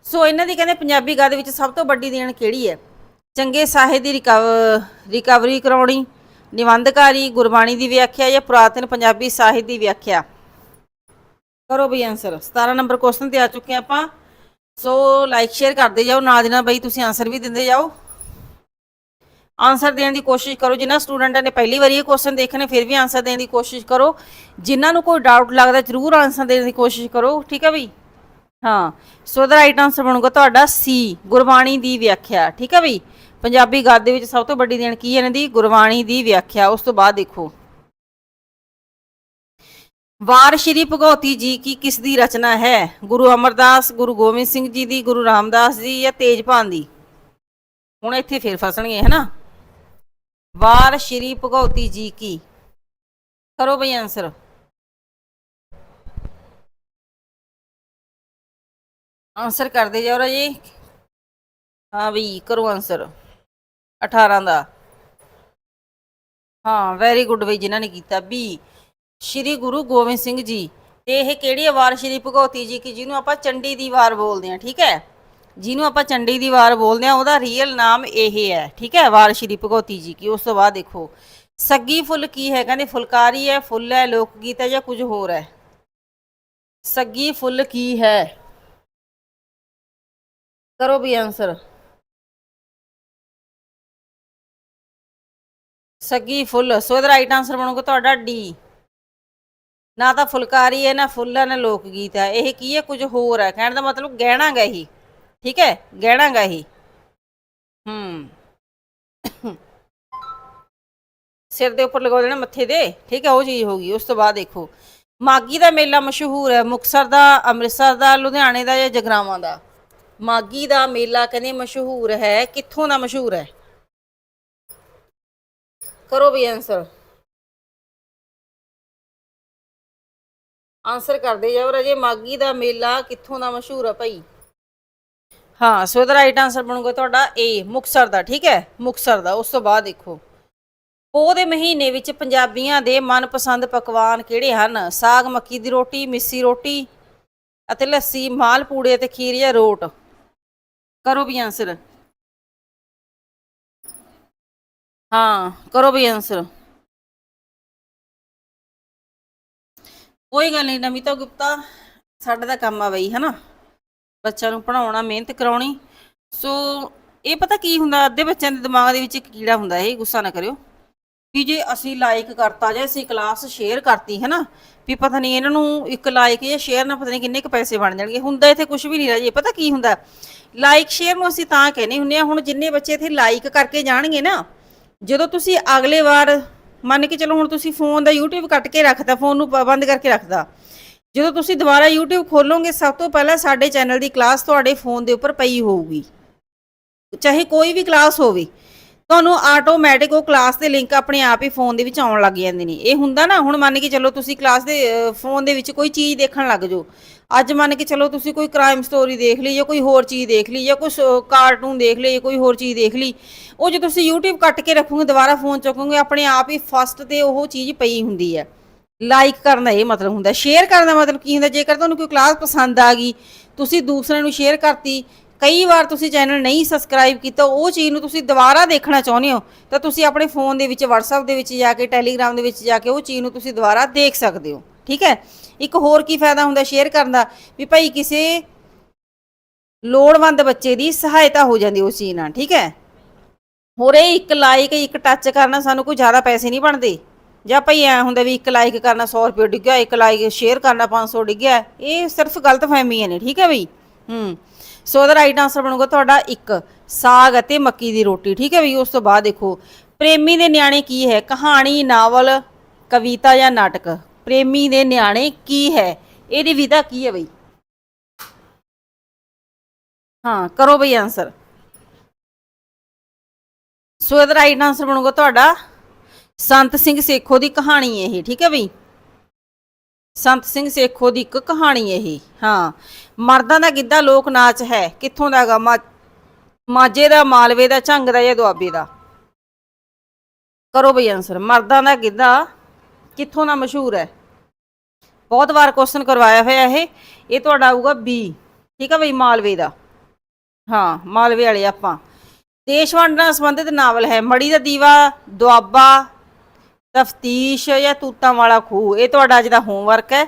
A: ਸੋ ਇਹਨਾਂ ਦੀ ਕਹਿੰਦੇ ਪੰਜਾਬੀ ਗਦ ਵਿੱਚ ਸਭ ਤੋਂ ਵੱਡੀ ਦੇਣ ਕਿਹੜੀ ਹੈ? ਚੰਗੇ ਸਾਹਿਤ ਦੀ ਰਿਕਵ- ਰਿਕਵਰੀ ਕਰਾਉਣੀ, ਨਿਬੰਧਕਾਰੀ ਗੁਰਬਾਣੀ ਦੀ ਵਿਆਖਿਆ ਜਾਂ ਪੁਰਾਤਨ ਪੰਜਾਬੀ ਸਾਹਿਤ ਦੀ ਵਿਆਖਿਆ? ਕਰੋ ਬਈ ਆਨਸਰ 17 ਨੰਬਰ ਕੁਐਸਚਨ ਤੇ ਆ ਚੁੱਕੇ ਹਾਂ ਆਪਾਂ। ਸੋ ਲਾਈਕ ਸ਼ੇਅਰ ਕਰਦੇ ਜਾਓ। ਨਾਲ ਦੀ ਨਾਲ ਬਈ ਤੁਸੀਂ ਆਨਸਰ ਵੀ ਦਿੰਦੇ ਜਾਓ। ਆਨਸਰ ਦੇਣ ਦੀ ਕੋਸ਼ਿਸ਼ ਕਰੋ। ਜਿਨ੍ਹਾਂ ਸਟੂਡੈਂਟਾਂ ਨੇ ਪਹਿਲੀ ਵਾਰੀ ਇਹ ਕੁਐਸਚਨ ਦੇਖਣੇ ਫਿਰ ਵੀ ਆਨਸਰ ਦੇਣ ਦੀ ਕੋਸ਼ਿਸ਼ ਕਰੋ। ਜਿਨ੍ਹਾਂ ਨੂੰ ਕੋਈ ਡਾਊਟ ਲੱਗਦਾ, ਜਰੂਰ ਆਨਸਰ ਦੇਣ ਦੀ ਕੋਸ਼ਿਸ਼ ਕਰੋ। ਠੀਕ ਹੈ ਬਈ? ਹਾਂ। ਸੋ ਦਾ ਰਾਈਟ ਆਨਸਰ ਬਣੂਗਾ ਤੁਹਾਡਾ ਸੀ ਗੁਰਬਾਣੀ ਦੀ ਵਿਆਖਿਆ। ਠੀਕ ਹੈ ਬਈ? ਪੰਜਾਬੀ ਗਦ ਦੇ ਵਿੱਚ ਸਭ ਤੋਂ ਵੱਡੀ ਦੇਣ ਕੀ ਹੈ ਇਹਨਾਂ ਦੀ? ਗੁਰਬਾਣੀ ਦੀ ਵਿਆਖਿਆ। ਉਸ ਤੋਂ ਬਾਅਦ ਦੇਖੋ। ਵਾਰ ਸ਼੍ਰੀ ਭਗਉਤੀ ਜੀ ਕੀ ਕਿਸ ਦੀ ਰਚਨਾ ਹੈ? ਗੁਰੂ ਅਮਰਦਾਸ, ਗੁਰੂ ਗੋਬਿੰਦ ਸਿੰਘ ਜੀ ਦੀ, ਗੁਰੂ ਰਾਮਦਾਸ ਜੀ ਜਾਂ ਤੇਜਭਾਨ ਦੀ? ਹੁਣ ਇੱਥੇ ਫੇਰ ਫਸਣਗੇ, ਹੈ ਨਾ? ਵਾਰ ਸ਼੍ਰੀ ਭਗਉਤੀ ਜੀ ਕੀ? ਕਰੋ ਬਈ ਆਨਸਰ ਆਨਸਰ ਕਰਦੇ ਜਾਓ ਰਾਜੇ। ਹਾਂ ਬਈ, ਕਰੋ ਆਨਸਰ 18 ਦਾ। ਹਾਂ ਵੈਰੀ ਗੁੱਡ ਬਈ, ਜਿਨ੍ਹਾਂ ਨੇ ਕੀਤਾ। ਬੀ, ਸ਼੍ਰੀ ਗੁਰੂ ਗੋਬਿੰਦ ਸਿੰਘ ਜੀ ਤੇ ਇਹ ਕਿਹੜੀ ਹੈ ਵਾਰ ਸ਼੍ਰੀ ਭਗਉਤੀ ਜੀ ਕੀ, ਜਿਹਨੂੰ ਆਪਾਂ ਚੰਡੀ ਦੀ ਵਾਰ ਬੋਲਦੇ ਹਾਂ, ਠੀਕ ਹੈ? ਜਿਹਨੂੰ ਆਪਾਂ ਚੰਡੀ ਦੀ ਵਾਰ ਬੋਲਦੇ ਹਾਂ, ਉਹਦਾ ਰੀਅਲ ਨਾਮ ਇਹ ਹੈ, ਠੀਕ ਹੈ? ਵਾਰ ਸ਼੍ਰੀ ਭਗਉਤੀ ਜੀ ਕੀ, ਉਸ ਤੋਂ ਬਾਅਦ ਦੇਖੋ। ਸੱਗੀ ਫੁੱਲ ਕੀ ਹੈ? ਕਹਿੰਦੇ ਫੁਲਕਾਰੀ ਹੈ, ਫੁੱਲ ਹੈ, ਲੋਕ ਗੀਤ ਹੈ ਜਾਂ ਕੁਝ ਹੋਰ ਹੈ? ਸੱਗੀ ਫੁੱਲ ਕੀ ਹੈ? ਕਰੋ ਵੀ ਆਨਸਰ ਸੱਗੀ ਫੁੱਲ, ਸੋ ਇਹਦਾ ਰਾਈਟ ਆਨਸਰ ਬਣੂਗਾ ਤੁਹਾਡਾ ਡੀ ਨਾ ਤਾਂ ਫੁਲਕਾਰੀ ਹੈ, ਨਾ ਫੁੱਲ ਹੈ, ਨਾ ਲੋਕ ਗੀਤ ਹੈ। ਇਹ ਕੀ ਹੈ? ਕੁਝ ਹੋਰ ਹੈ। ਕਹਿਣ ਦਾ ਮਤਲਬ ਗਹਿਣਾ ਗਾ ਹੀ ਠੀਕ ਹੈ, ਗਹਿਣਾ ਗਾ ਹੀ ਹੂੰ। ਸਿਰ ਦੇ ਉੱਪਰ ਲਗਾ ਦੇਣਾ ਮੱਥੇ ਦੇ, ਠੀਕ ਹੈ, ਉਹ ਚੀਜ਼ ਹੋਗੀ ਉਸ ਤੋਂ ਬਾਅਦ ਦੇਖੋ, ਮਾਗੀ ਦਾ ਮੇਲਾ ਮਸ਼ਹੂਰ ਹੈ ਮੁਕਸਰ ਦਾ, ਅੰਮ੍ਰਿਤਸਰ ਦਾ, ਲੁਧਿਆਣੇ ਦਾ ਜਾਂ ਜਗਰਾਵਾਂ ਦਾ। ਮਾਗੀ ਦਾ ਮੇਲਾ ਕਹਿੰਦੇ ਮਸ਼ਹੂਰ ਹੈ, ਕਿੱਥੋਂ ਦਾ ਮਸ਼ਹੂਰ ਹੈ? ਕਰੋ ਵੀ ਆਨਸਰ ਆਨਸਰ ਕਰਦੇ ਜਾਓ ਰਾਜੇ, ਮਾਗੀ ਦਾ ਮੇਲਾ ਕਿੱਥੋਂ ਦਾ ਮਸ਼ਹੂਰ ਹੈ ਭਾਈ? ਹਾਂ, ਸੋ ਇਹਦਾ ਰਾਈਟ ਆਨਸਰ ਬਣੂਗਾ ਤੁਹਾਡਾ ਏ ਮੁਕਸਰ ਦਾ, ਠੀਕ ਹੈ? ਮੁਕਸਰ ਦਾ, ਉਸ ਤੋਂ ਬਾਅਦ ਦੇਖੋ। ਪੋਹ ਦੇ ਮਹੀਨੇ ਵਿੱਚ ਪੰਜਾਬੀਆਂ ਦੇ ਮਨਪਸੰਦ ਪਕਵਾਨ ਕਿਹੜੇ ਹਨ? ਸਾਗ, ਮੱਕੀ ਦੀ ਰੋਟੀ, ਮਿੱਸੀ ਰੋਟੀ ਅਤੇ ਲੱਸੀ, ਮਾਲ, ਪੂੜੇ ਅਤੇ ਖੀਰ ਜਾਂ ਰੋਟ? ਕਰੋ ਵੀ ਆਨਸਰ ਹਾਂ, ਕਰੋ ਵੀ ਆਨਸਰ ਕੋਈ ਗੱਲ ਨਹੀਂ ਨਮਿਤਾ ਗੁਪਤਾ, ਸਾਡਾ ਦਾ ਕੰਮ ਆ ਬਈ, ਹਨਾ? ਬੱਚਿਆਂ ਨੂੰ ਪੜਾਉਣਾ ਮਿਹਨਤ ਕਰਾਉਣੀ। ਸੋ ਇਹ ਪਤਾ ਕੀ ਹੁੰਦਾ, ਅੱਧੇ ਬੱਚਿਆਂ ਦੇ ਦਿਮਾਗ ਦੇ ਵਿੱਚ ਇੱਕ ਕੀੜਾ ਹੁੰਦਾ ਇਹ ਗੁੱਸਾ ਨਾ ਕਰਿਓ। ਵੀ ਜੇ ਅਸੀਂ ਲਾਈਕ ਕਰਤਾ ਜਾਂ ਅਸੀਂ ਕਲਾਸ ਸ਼ੇਅਰ ਕਰਤੀ, ਹੈ ਨਾ, ਵੀ ਪਤਾ ਨਹੀਂ ਇਹਨਾਂ ਨੂੰ ਇੱਕ ਲਾਈਕ ਜਾਂ ਸ਼ੇਅਰ ਨਾਲ ਪਤਾ ਨਹੀਂ ਕਿੰਨੇ ਕੁ ਪੈਸੇ ਬਣ ਜਾਣਗੇ। ਹੁੰਦਾ ਇੱਥੇ ਕੁਝ ਵੀ ਨਹੀਂ ਰਹਿ ਪਤਾ ਕੀ ਹੁੰਦਾ? ਲਾਈਕ ਸ਼ੇਅਰ ਨੂੰ ਅਸੀਂ ਤਾਂ ਕਹਿੰਦੇ ਹੁੰਦੇ ਆ ਹੁਣ ਜਿੰਨੇ ਬੱਚੇ ਇੱਥੇ ਲਾਈਕ ਕਰਕੇ ਜਾਣਗੇ ਨਾ, ਜਦੋਂ ਤੁਸੀਂ ਅਗਲੇ ਵਾਰ ਮੰਨ ਕੇ ਚਲੋ ਹੁਣ ਤੁਸੀਂ ਫੋਨ ਦਾ YouTube ਕੱਟ ਕੇ ਰੱਖਦਾ ਫੋਨ ਨੂੰ ਬੰਦ ਕਰਕੇ ਰੱਖਦਾ ਜਦੋਂ ਤੁਸੀਂ ਦੁਬਾਰਾ YouTube ਖੋਲੋਗੇ, ਸਭ ਤੋਂ ਪਹਿਲਾਂ ਸਾਡੇ ਚੈਨਲ ਦੀ ਕਲਾਸ ਤੁਹਾਡੇ ਫੋਨ ਦੇ ਉੱਪਰ ਪਈ ਹੋਊਗੀ। ਚਾਹੇ ਕੋਈ ਵੀ ਕਲਾਸ ਹੋਵੇ, ਤੁਹਾਨੂੰ ਆਟੋਮੈਟਿਕ ਉਹ ਕਲਾਸ ਦੇ ਲਿੰਕ ਆਪਣੇ ਆਪ ਹੀ ਫੋਨ ਦੇ ਵਿੱਚ ਆਉਣ ਲੱਗ ਜਾਂਦੇ ਨੇ। ਇਹ ਹੁੰਦਾ ਨਾ, ਹੁਣ ਮੰਨ ਕੇ ਚੱਲੋ ਤੁਸੀਂ ਕਲਾਸ ਦੇ ਫੋਨ ਦੇ ਵਿੱਚ ਕੋਈ ਚੀਜ਼ ਦੇਖਣ ਲੱਗ ਜਾਓ। ਅੱਜ ਮੰਨ ਕੇ ਚੱਲੋ ਤੁਸੀਂ ਕੋਈ ਕ੍ਰਾਈਮ ਸਟੋਰੀ ਦੇਖ ਲਈ ਜਾਂ ਕੋਈ ਹੋਰ ਚੀਜ਼ ਦੇਖ ਲਈ ਜਾਂ ਕੋਈ ਕਾਰਟੂਨ ਦੇਖ ਲਈ ਜਾਂ ਕੋਈ ਹੋਰ ਚੀਜ਼ ਦੇਖ ਲਈ, ਉਹ ਜੇ ਤੁਸੀਂ YouTube ਕੱਟ ਕੇ ਰੱਖੋਗੇ, ਦੁਬਾਰਾ ਫੋਨ ਚੁੱਕੋਗੇ, ਆਪਣੇ ਆਪ ਹੀ ਫਸਟ ਤੇ ਉਹ ਚੀਜ਼ ਪਈ ਹੁੰਦੀ ਹੈ। ਲਾਈਕ ਕਰਨ ਦਾ ਇਹ ਮਤਲਬ ਹੁੰਦਾ ਸ਼ੇਅਰ ਕਰਨ ਦਾ ਮਤਲਬ ਕੀ ਹੁੰਦਾ ਜੇਕਰ ਤੁਹਾਨੂੰ ਕੋਈ ਕਲਾਸ ਪਸੰਦ ਆ ਗਈ, ਤੁਸੀਂ ਦੂਸਰਿਆਂ ਨੂੰ ਸ਼ੇਅਰ ਕਰਤੀ, ਕਈ ਵਾਰ ਤੁਸੀਂ ਚੈਨਲ ਨਹੀਂ ਸਬਸਕ੍ਰਾਈਬ ਕੀਤਾ, ਉਹ ਚੀਜ਼ ਨੂੰ ਤੁਸੀਂ ਦੁਬਾਰਾ ਦੇਖਣਾ ਚਾਹੁੰਦੇ ਹੋ, ਤਾਂ ਤੁਸੀਂ ਆਪਣੇ ਫੋਨ ਦੇ ਵਿੱਚ, WhatsApp ਦੇ ਵਿੱਚ ਜਾ ਕੇ, Telegram ਦੇ ਵਿੱਚ ਜਾ ਕੇ ਉਹ ਚੀਜ਼ ਨੂੰ ਤੁਸੀਂ ਦੁਬਾਰਾ ਦੇਖ ਸਕਦੇ ਹੋ। ਠੀਕ ਹੈ? ਇੱਕ ਹੋਰ ਕੀ ਫਾਇਦਾ ਹੁੰਦਾ ਸ਼ੇਅਰ ਕਰਨ ਦਾ? ਵੀ ਭਾਈ ਕਿਸੇ ਲੋੜਵੰਦ ਬੱਚੇ ਦੀ ਸਹਾਇਤਾ ਹੋ ਜਾਂਦੀ ਉਸ ਚੀਜ਼ ਨਾਲ। ਠੀਕ ਹੈ? ਹੋਰ ਇਹ ਇੱਕ ਲਾਈਕ ਇੱਕ ਟੱਚ ਕਰਨਾ ਸਾਨੂੰ ਕੋਈ ਜ਼ਿਆਦਾ ਪੈਸੇ ਨਹੀਂ ਬਣਦੇ। ਜਾਂ ਭਈ ਐ ਹੁੰਦਾ ਵੀ ਇੱਕ ਲਾਈਕ ਕਰਨਾ 100 ਰੁਪਏ ਡਿੱਗਿਆ, ਇੱਕ ਲਾਈਕ ਸ਼ੇਅਰ ਕਰਨਾ 500 ਡਿੱਗਿਆ, ਇਹ ਸਿਰਫ ਗਲਤ ਫਹਿਮੀਆਂ ਨੇ, ਠੀਕ ਹੈ ਬਈ ਹੂੰ। ਸੋ ਦਾ ਰਾਈਟ ਆਨਸਰ ਬਣੂਗਾ ਤੁਹਾਡਾ ਇੱਕ, ਸਾਗ ਅਤੇ ਮੱਕੀ ਦੀ ਰੋਟੀ, ਠੀਕ ਹੈ ਬਈ ਉਸ ਤੋਂ ਬਾਅਦ ਦੇਖੋ, ਪ੍ਰੇਮੀ ਦੇ ਨਿਆਣੇ ਕੀ ਹੈ? ਕਹਾਣੀ, ਨਾਵਲ, ਕਵਿਤਾ ਜਾਂ ਨਾਟਕ? ਪ੍ਰੇਮੀ ਦੇ ਨਿਆਣੇ ਕੀ ਹੈ? ਇਹਦੀ ਵਿਧਾ ਕੀ ਹੈ ਬਈ ਹਾਂ, ਕਰੋ ਬਈ ਆਨਸਰ ਸੋ ਇਹਦਾ ਰਾਈਟ ਆਨਸਰ ਬਣੂਗਾ ਤੁਹਾਡਾ ਸੰਤ ਸਿੰਘ ਸੇਖੋ ਦੀ ਕਹਾਣੀ ਇਹ, ਠੀਕ ਹੈ ਬਈ? ਸੰਤ ਸਿੰਘ ਸੇਖੋ ਦੀ ਇੱਕ ਕਹਾਣੀ ਇਹ, ਹਾਂ। ਮਰਦਾਂ ਦਾ ਗਿੱਧਾ ਲੋਕ ਨਾਚ ਹੈ। ਕਿੱਥੋਂ ਦਾ ਹੈਗਾ? ਮਾ- ਮਾਝੇ ਦਾ, ਮਾਲਵੇ ਦਾ, ਝੰਗ ਦਾ ਜਾਂ ਦੁਆਬੇ ਦਾ? ਕਰੋ ਬਈ ਆਨਸਰ ਮਰਦਾਂ ਦਾ ਗਿੱਧਾ ਕਿੱਥੋਂ ਦਾ ਮਸ਼ਹੂਰ ਹੈ? ਬਹੁਤ ਵਾਰ ਕੁਐਸਚਨ ਕਰਵਾਇਆ ਹੋਇਆ ਇਹ। ਇਹ ਤੁਹਾਡਾ ਆਊਗਾ ਬੀ ਠੀਕ ਹੈ ਬਈ? ਮਾਲਵੇ ਦਾ। ਹਾਂ, ਮਾਲਵੇ ਵਾਲੇ ਆਪਾਂ। ਦੇਸ਼ ਵੰਡ ਨਾਲ ਸੰਬੰਧਿਤ ਨਾਵਲ ਹੈ। ਮੜੀ ਦਾ ਦੀਵਾ, ਦੁਆਬਾ ਤਫਤੀਸ਼ ਜਾਂ ਤੂਤਾਂ ਵਾਲਾ ਖੂਹ, ਇਹ ਤੁਹਾਡਾ ਅੱਜ ਦਾ ਹੋਮਵਰਕ ਹੈ।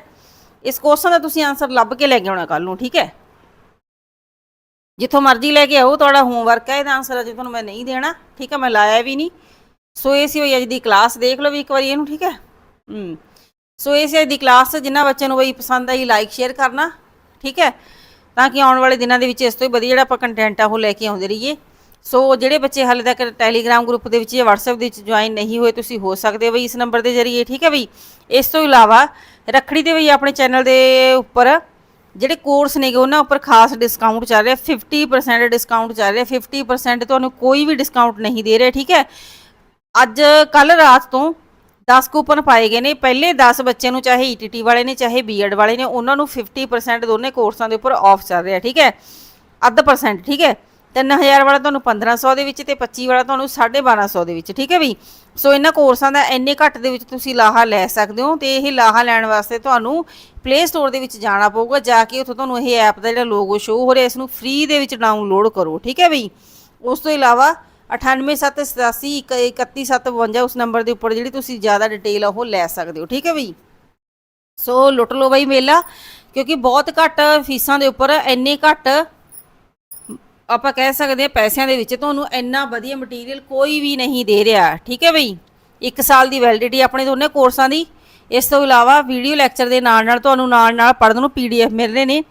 A: ਇਸ ਕੁਐਸਚਨ ਦਾ ਤੁਸੀਂ ਆਨਸਰ ਲੱਭ ਕੇ ਲੈ ਕੇ ਆਉਣਾ ਕੱਲ ਨੂੰ, ਠੀਕ ਹੈ? ਜਿੱਥੋਂ ਮਰਜ਼ੀ ਲੈ ਕੇ ਆਓ, ਤੁਹਾਡਾ ਹੋਮਵਰਕ ਹੈ, ਇਹਦਾ ਆਨਸਰ ਅਜੇ ਤੁਹਾਨੂੰ ਮੈਂ ਨਹੀਂ ਦੇਣਾ, ਠੀਕ ਹੈ? ਮੈਂ ਲਾਇਆ ਵੀ ਨਹੀਂ। ਸੋ ਇਹ ਸੀ ਹੋਈ ਅੱਜ ਦੀ ਕਲਾਸ ਦੇਖ ਲਓ ਵੀ ਇੱਕ ਵਾਰੀ ਇਹਨੂੰ, ਠੀਕ ਹੈ? ਹੂੰ। ਸੋ ਇਹ ਸੀ ਅੱਜ ਦੀ ਕਲਾਸ ਜਿਨ੍ਹਾਂ ਬੱਚਿਆਂ ਨੂੰ ਬਈ ਪਸੰਦ ਆਈ ਲਾਈਕ ਸ਼ੇਅਰ ਕਰਨਾ, ਠੀਕ ਹੈ? ਤਾਂ ਕਿ ਆਉਣ ਵਾਲੇ ਦਿਨਾਂ ਦੇ ਵਿੱਚ ਇਸ ਤੋਂ ਹੀ ਵਧੀਆ ਜਿਹੜਾ ਆਪਾਂ ਕੰਟੈਂਟ ਆ, ਉਹ ਲੈ ਕੇ ਆਉਂਦੇ ਰਹੀਏ। ਸੋ ਜਿਹੜੇ ਬੱਚੇ ਹਾਲੇ ਤੱਕ ਟੈਲੀਗ੍ਰਾਮ ਗਰੁੱਪ ਦੇ ਵਿੱਚ ਜਾਂ WhatsApp ਦੇ ਵਿੱਚ ਜੁਆਇਨ ਨਹੀਂ ਹੋਏ, ਤੁਸੀਂ ਹੋ ਸਕਦੇ ਹੋ ਬਈ ਇਸ ਨੰਬਰ ਦੇ ਜ਼ਰੀਏ, ਠੀਕ ਹੈ ਬਈ? ਇਸ ਤੋਂ ਇਲਾਵਾ ਰੱਖੜੀ ਦੇ ਬਈ ਆਪਣੇ ਚੈਨਲ ਦੇ ਉੱਪਰ ਜਿਹੜੇ ਕੋਰਸ ਨੇਗੇ, ਉਹਨਾਂ ਉੱਪਰ ਖਾਸ ਡਿਸਕਾਊਂਟ ਚੱਲ ਰਿਹਾ 50% ਡਿਸਕਾਊਂਟ ਚੱਲ ਰਿਹਾ 50% ਤੁਹਾਨੂੰ ਕੋਈ ਵੀ ਡਿਸਕਾਊਂਟ ਨਹੀਂ ਦੇ ਰਿਹਾ, ਠੀਕ ਹੈ? ਅੱਜ ਕੱਲ ਰਾਤ ਤੋਂ 10 ਕੂਪਨ ਪਾਏ ਗਏ ਨੇ, ਪਹਿਲੇ 10 ਬੱਚਿਆਂ ਨੂੰ ਚਾਹੇ ਈਟੀਟੀ ਵਾਲੇ ਨੇ, ਚਾਹੇ ਬੀਐਡ ਵਾਲੇ ਨੇ, ਉਹਨਾਂ ਨੂੰ 50% ਦੋਨੇ ਕੋਰਸਾਂ ਦੇ ਉੱਪਰ ਆਫ ਚੱਲ ਰਿਹਾ, ਠੀਕ ਹੈ? ਅੱਧ ਪਰਸੈਂਟ ਠੀਕ ਹੈ? 3000 ਵਾਲਾ ਤੁਹਾਨੂੰ 1500 ਦੇ ਵਿੱਚ ਤੇ 25 ਵਾਲਾ ਤੁਹਾਨੂੰ 1250 ਦੇ ਵਿੱਚ, ਠੀਕ ਹੈ ਵੀ? ਸੋ ਇਹਨਾਂ ਕੋਰਸਾਂ ਦਾ ਇੰਨੇ ਘੱਟ ਦੇ ਵਿੱਚ ਤੁਸੀਂ ਲਾਹਾ ਲੈ ਸਕਦੇ ਹੋ ਤੇ ਇਹ ਲਾਹਾ ਲੈਣ ਵਾਸਤੇ ਤੁਹਾਨੂੰ ਪਲੇ ਸਟੋਰ ਦੇ ਵਿੱਚ ਜਾਣਾ ਪਊਗਾ, ਜਾ ਕੇ ਉੱਥੋਂ ਤੁਹਾਨੂੰ ਇਹ ਐਪ ਦਾ ਜਿਹੜਾ ਲੋਗੋ ਸ਼ੋ ਹੋ ਰਿਹਾ ਇਸ ਨੂੰ ਫ੍ਰੀ ਦੇ ਵਿੱਚ ਡਾਊਨਲੋਡ ਕਰੋ, ਠੀਕ ਹੈ ਬਈ ਉਸ ਤੋਂ ਇਲਾਵਾ 9878831752 ਉਸ ਨੰਬਰ ਦੇ ਉੱਪਰ ਜਿਹੜੀ ਤੁਸੀਂ ਜ਼ਿਆਦਾ ਡਿਟੇਲ ਉਹ ਲੈ ਸਕਦੇ ਹੋ, ਠੀਕ ਹੈ ਬਈ ਸੋ ਲੁੱਟ ਲਓ ਬਈ ਮੇਲਾ, ਕਿਉਂਕਿ ਬਹੁਤ ਘੱਟ ਫੀਸਾਂ ਦੇ ਉੱਪਰ ਇੰਨੇ ਘੱਟ ਆਪਾਂ ਕਹਿ ਸਕਦੇ ਹਾਂ ਪੈਸਿਆਂ ਦੇ ਵਿੱਚ ਤੁਹਾਨੂੰ ਇੰਨਾ ਵਧੀਆ ਮਟੀਰੀਅਲ ਕੋਈ ਵੀ ਨਹੀਂ ਦੇ ਰਿਹਾ। ਠੀਕ ਹੈ ਬਈ? 1 ਸਾਲ ਦੀ ਵੈਲਿਡਿਟੀ ਆਪਣੇ ਦੋਨੇ ਕੋਰਸਾਂ ਦੀ। ਇਸ ਤੋਂ ਇਲਾਵਾ ਵੀਡੀਓ ਲੈਕਚਰ ਦੇ ਨਾਲ ਨਾਲ ਤੁਹਾਨੂੰ ਨਾਲ ਨਾਲ ਪੜ੍ਹਨ ਨੂੰ ਪੀਡੀਐਫ ਮਿਲ ਰਹੇ ਨੇ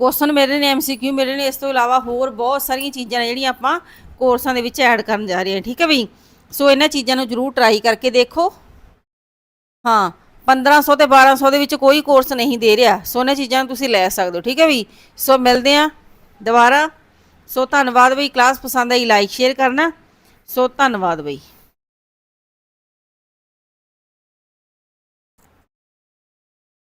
A: ਕੁਐਸਚਨ ਮਿਲ ਰਹੇ ਨੇ ਐਮਸੀਕਿਊ ਮਿਲ ਰਹੇ ਨੇ। ਇਸ ਤੋਂ ਇਲਾਵਾ ਹੋਰ ਬਹੁਤ ਸਾਰੀਆਂ ਚੀਜ਼ਾਂ ਨੇ ਜਿਹੜੀਆਂ ਆਪਾਂ ਕੋਰਸਾਂ ਦੇ ਵਿੱਚ ਐਡ ਕਰਨ ਜਾ ਰਹੇ ਹਾਂ। ਠੀਕ ਹੈ ਬਈ? ਸੋ ਇਹਨਾਂ ਚੀਜ਼ਾਂ ਨੂੰ ਜਰੂਰ ਟਰਾਈ ਕਰਕੇ ਦੇਖੋ। ਹਾਂ 1500 ਤੇ 1200 ਦੇ ਵਿੱਚ ਕੋਈ ਕੋਰਸ ਨਹੀਂ ਦੇ ਰਿਹਾ। ਸੋ ਇਹਨਾਂ ਚੀਜ਼ਾਂ ਨੂੰ ਤੁਸੀਂ ਲੈ ਸਕਦੇ ਹੋ। ਠੀਕ ਹੈ ਬਈ? ਸੋ ਮਿਲਦੇ ਆ ਦੁਬਾਰਾ। ਸੋ ਧੰਨਵਾਦ ਬਈ ਕਲਾਸ ਪਸੰਦ ਆਈ ਲਾਈਕ ਸ਼ੇਅਰ ਕਰਨਾ। ਸੋ ਧੰਨਵਾਦ ਬਈ।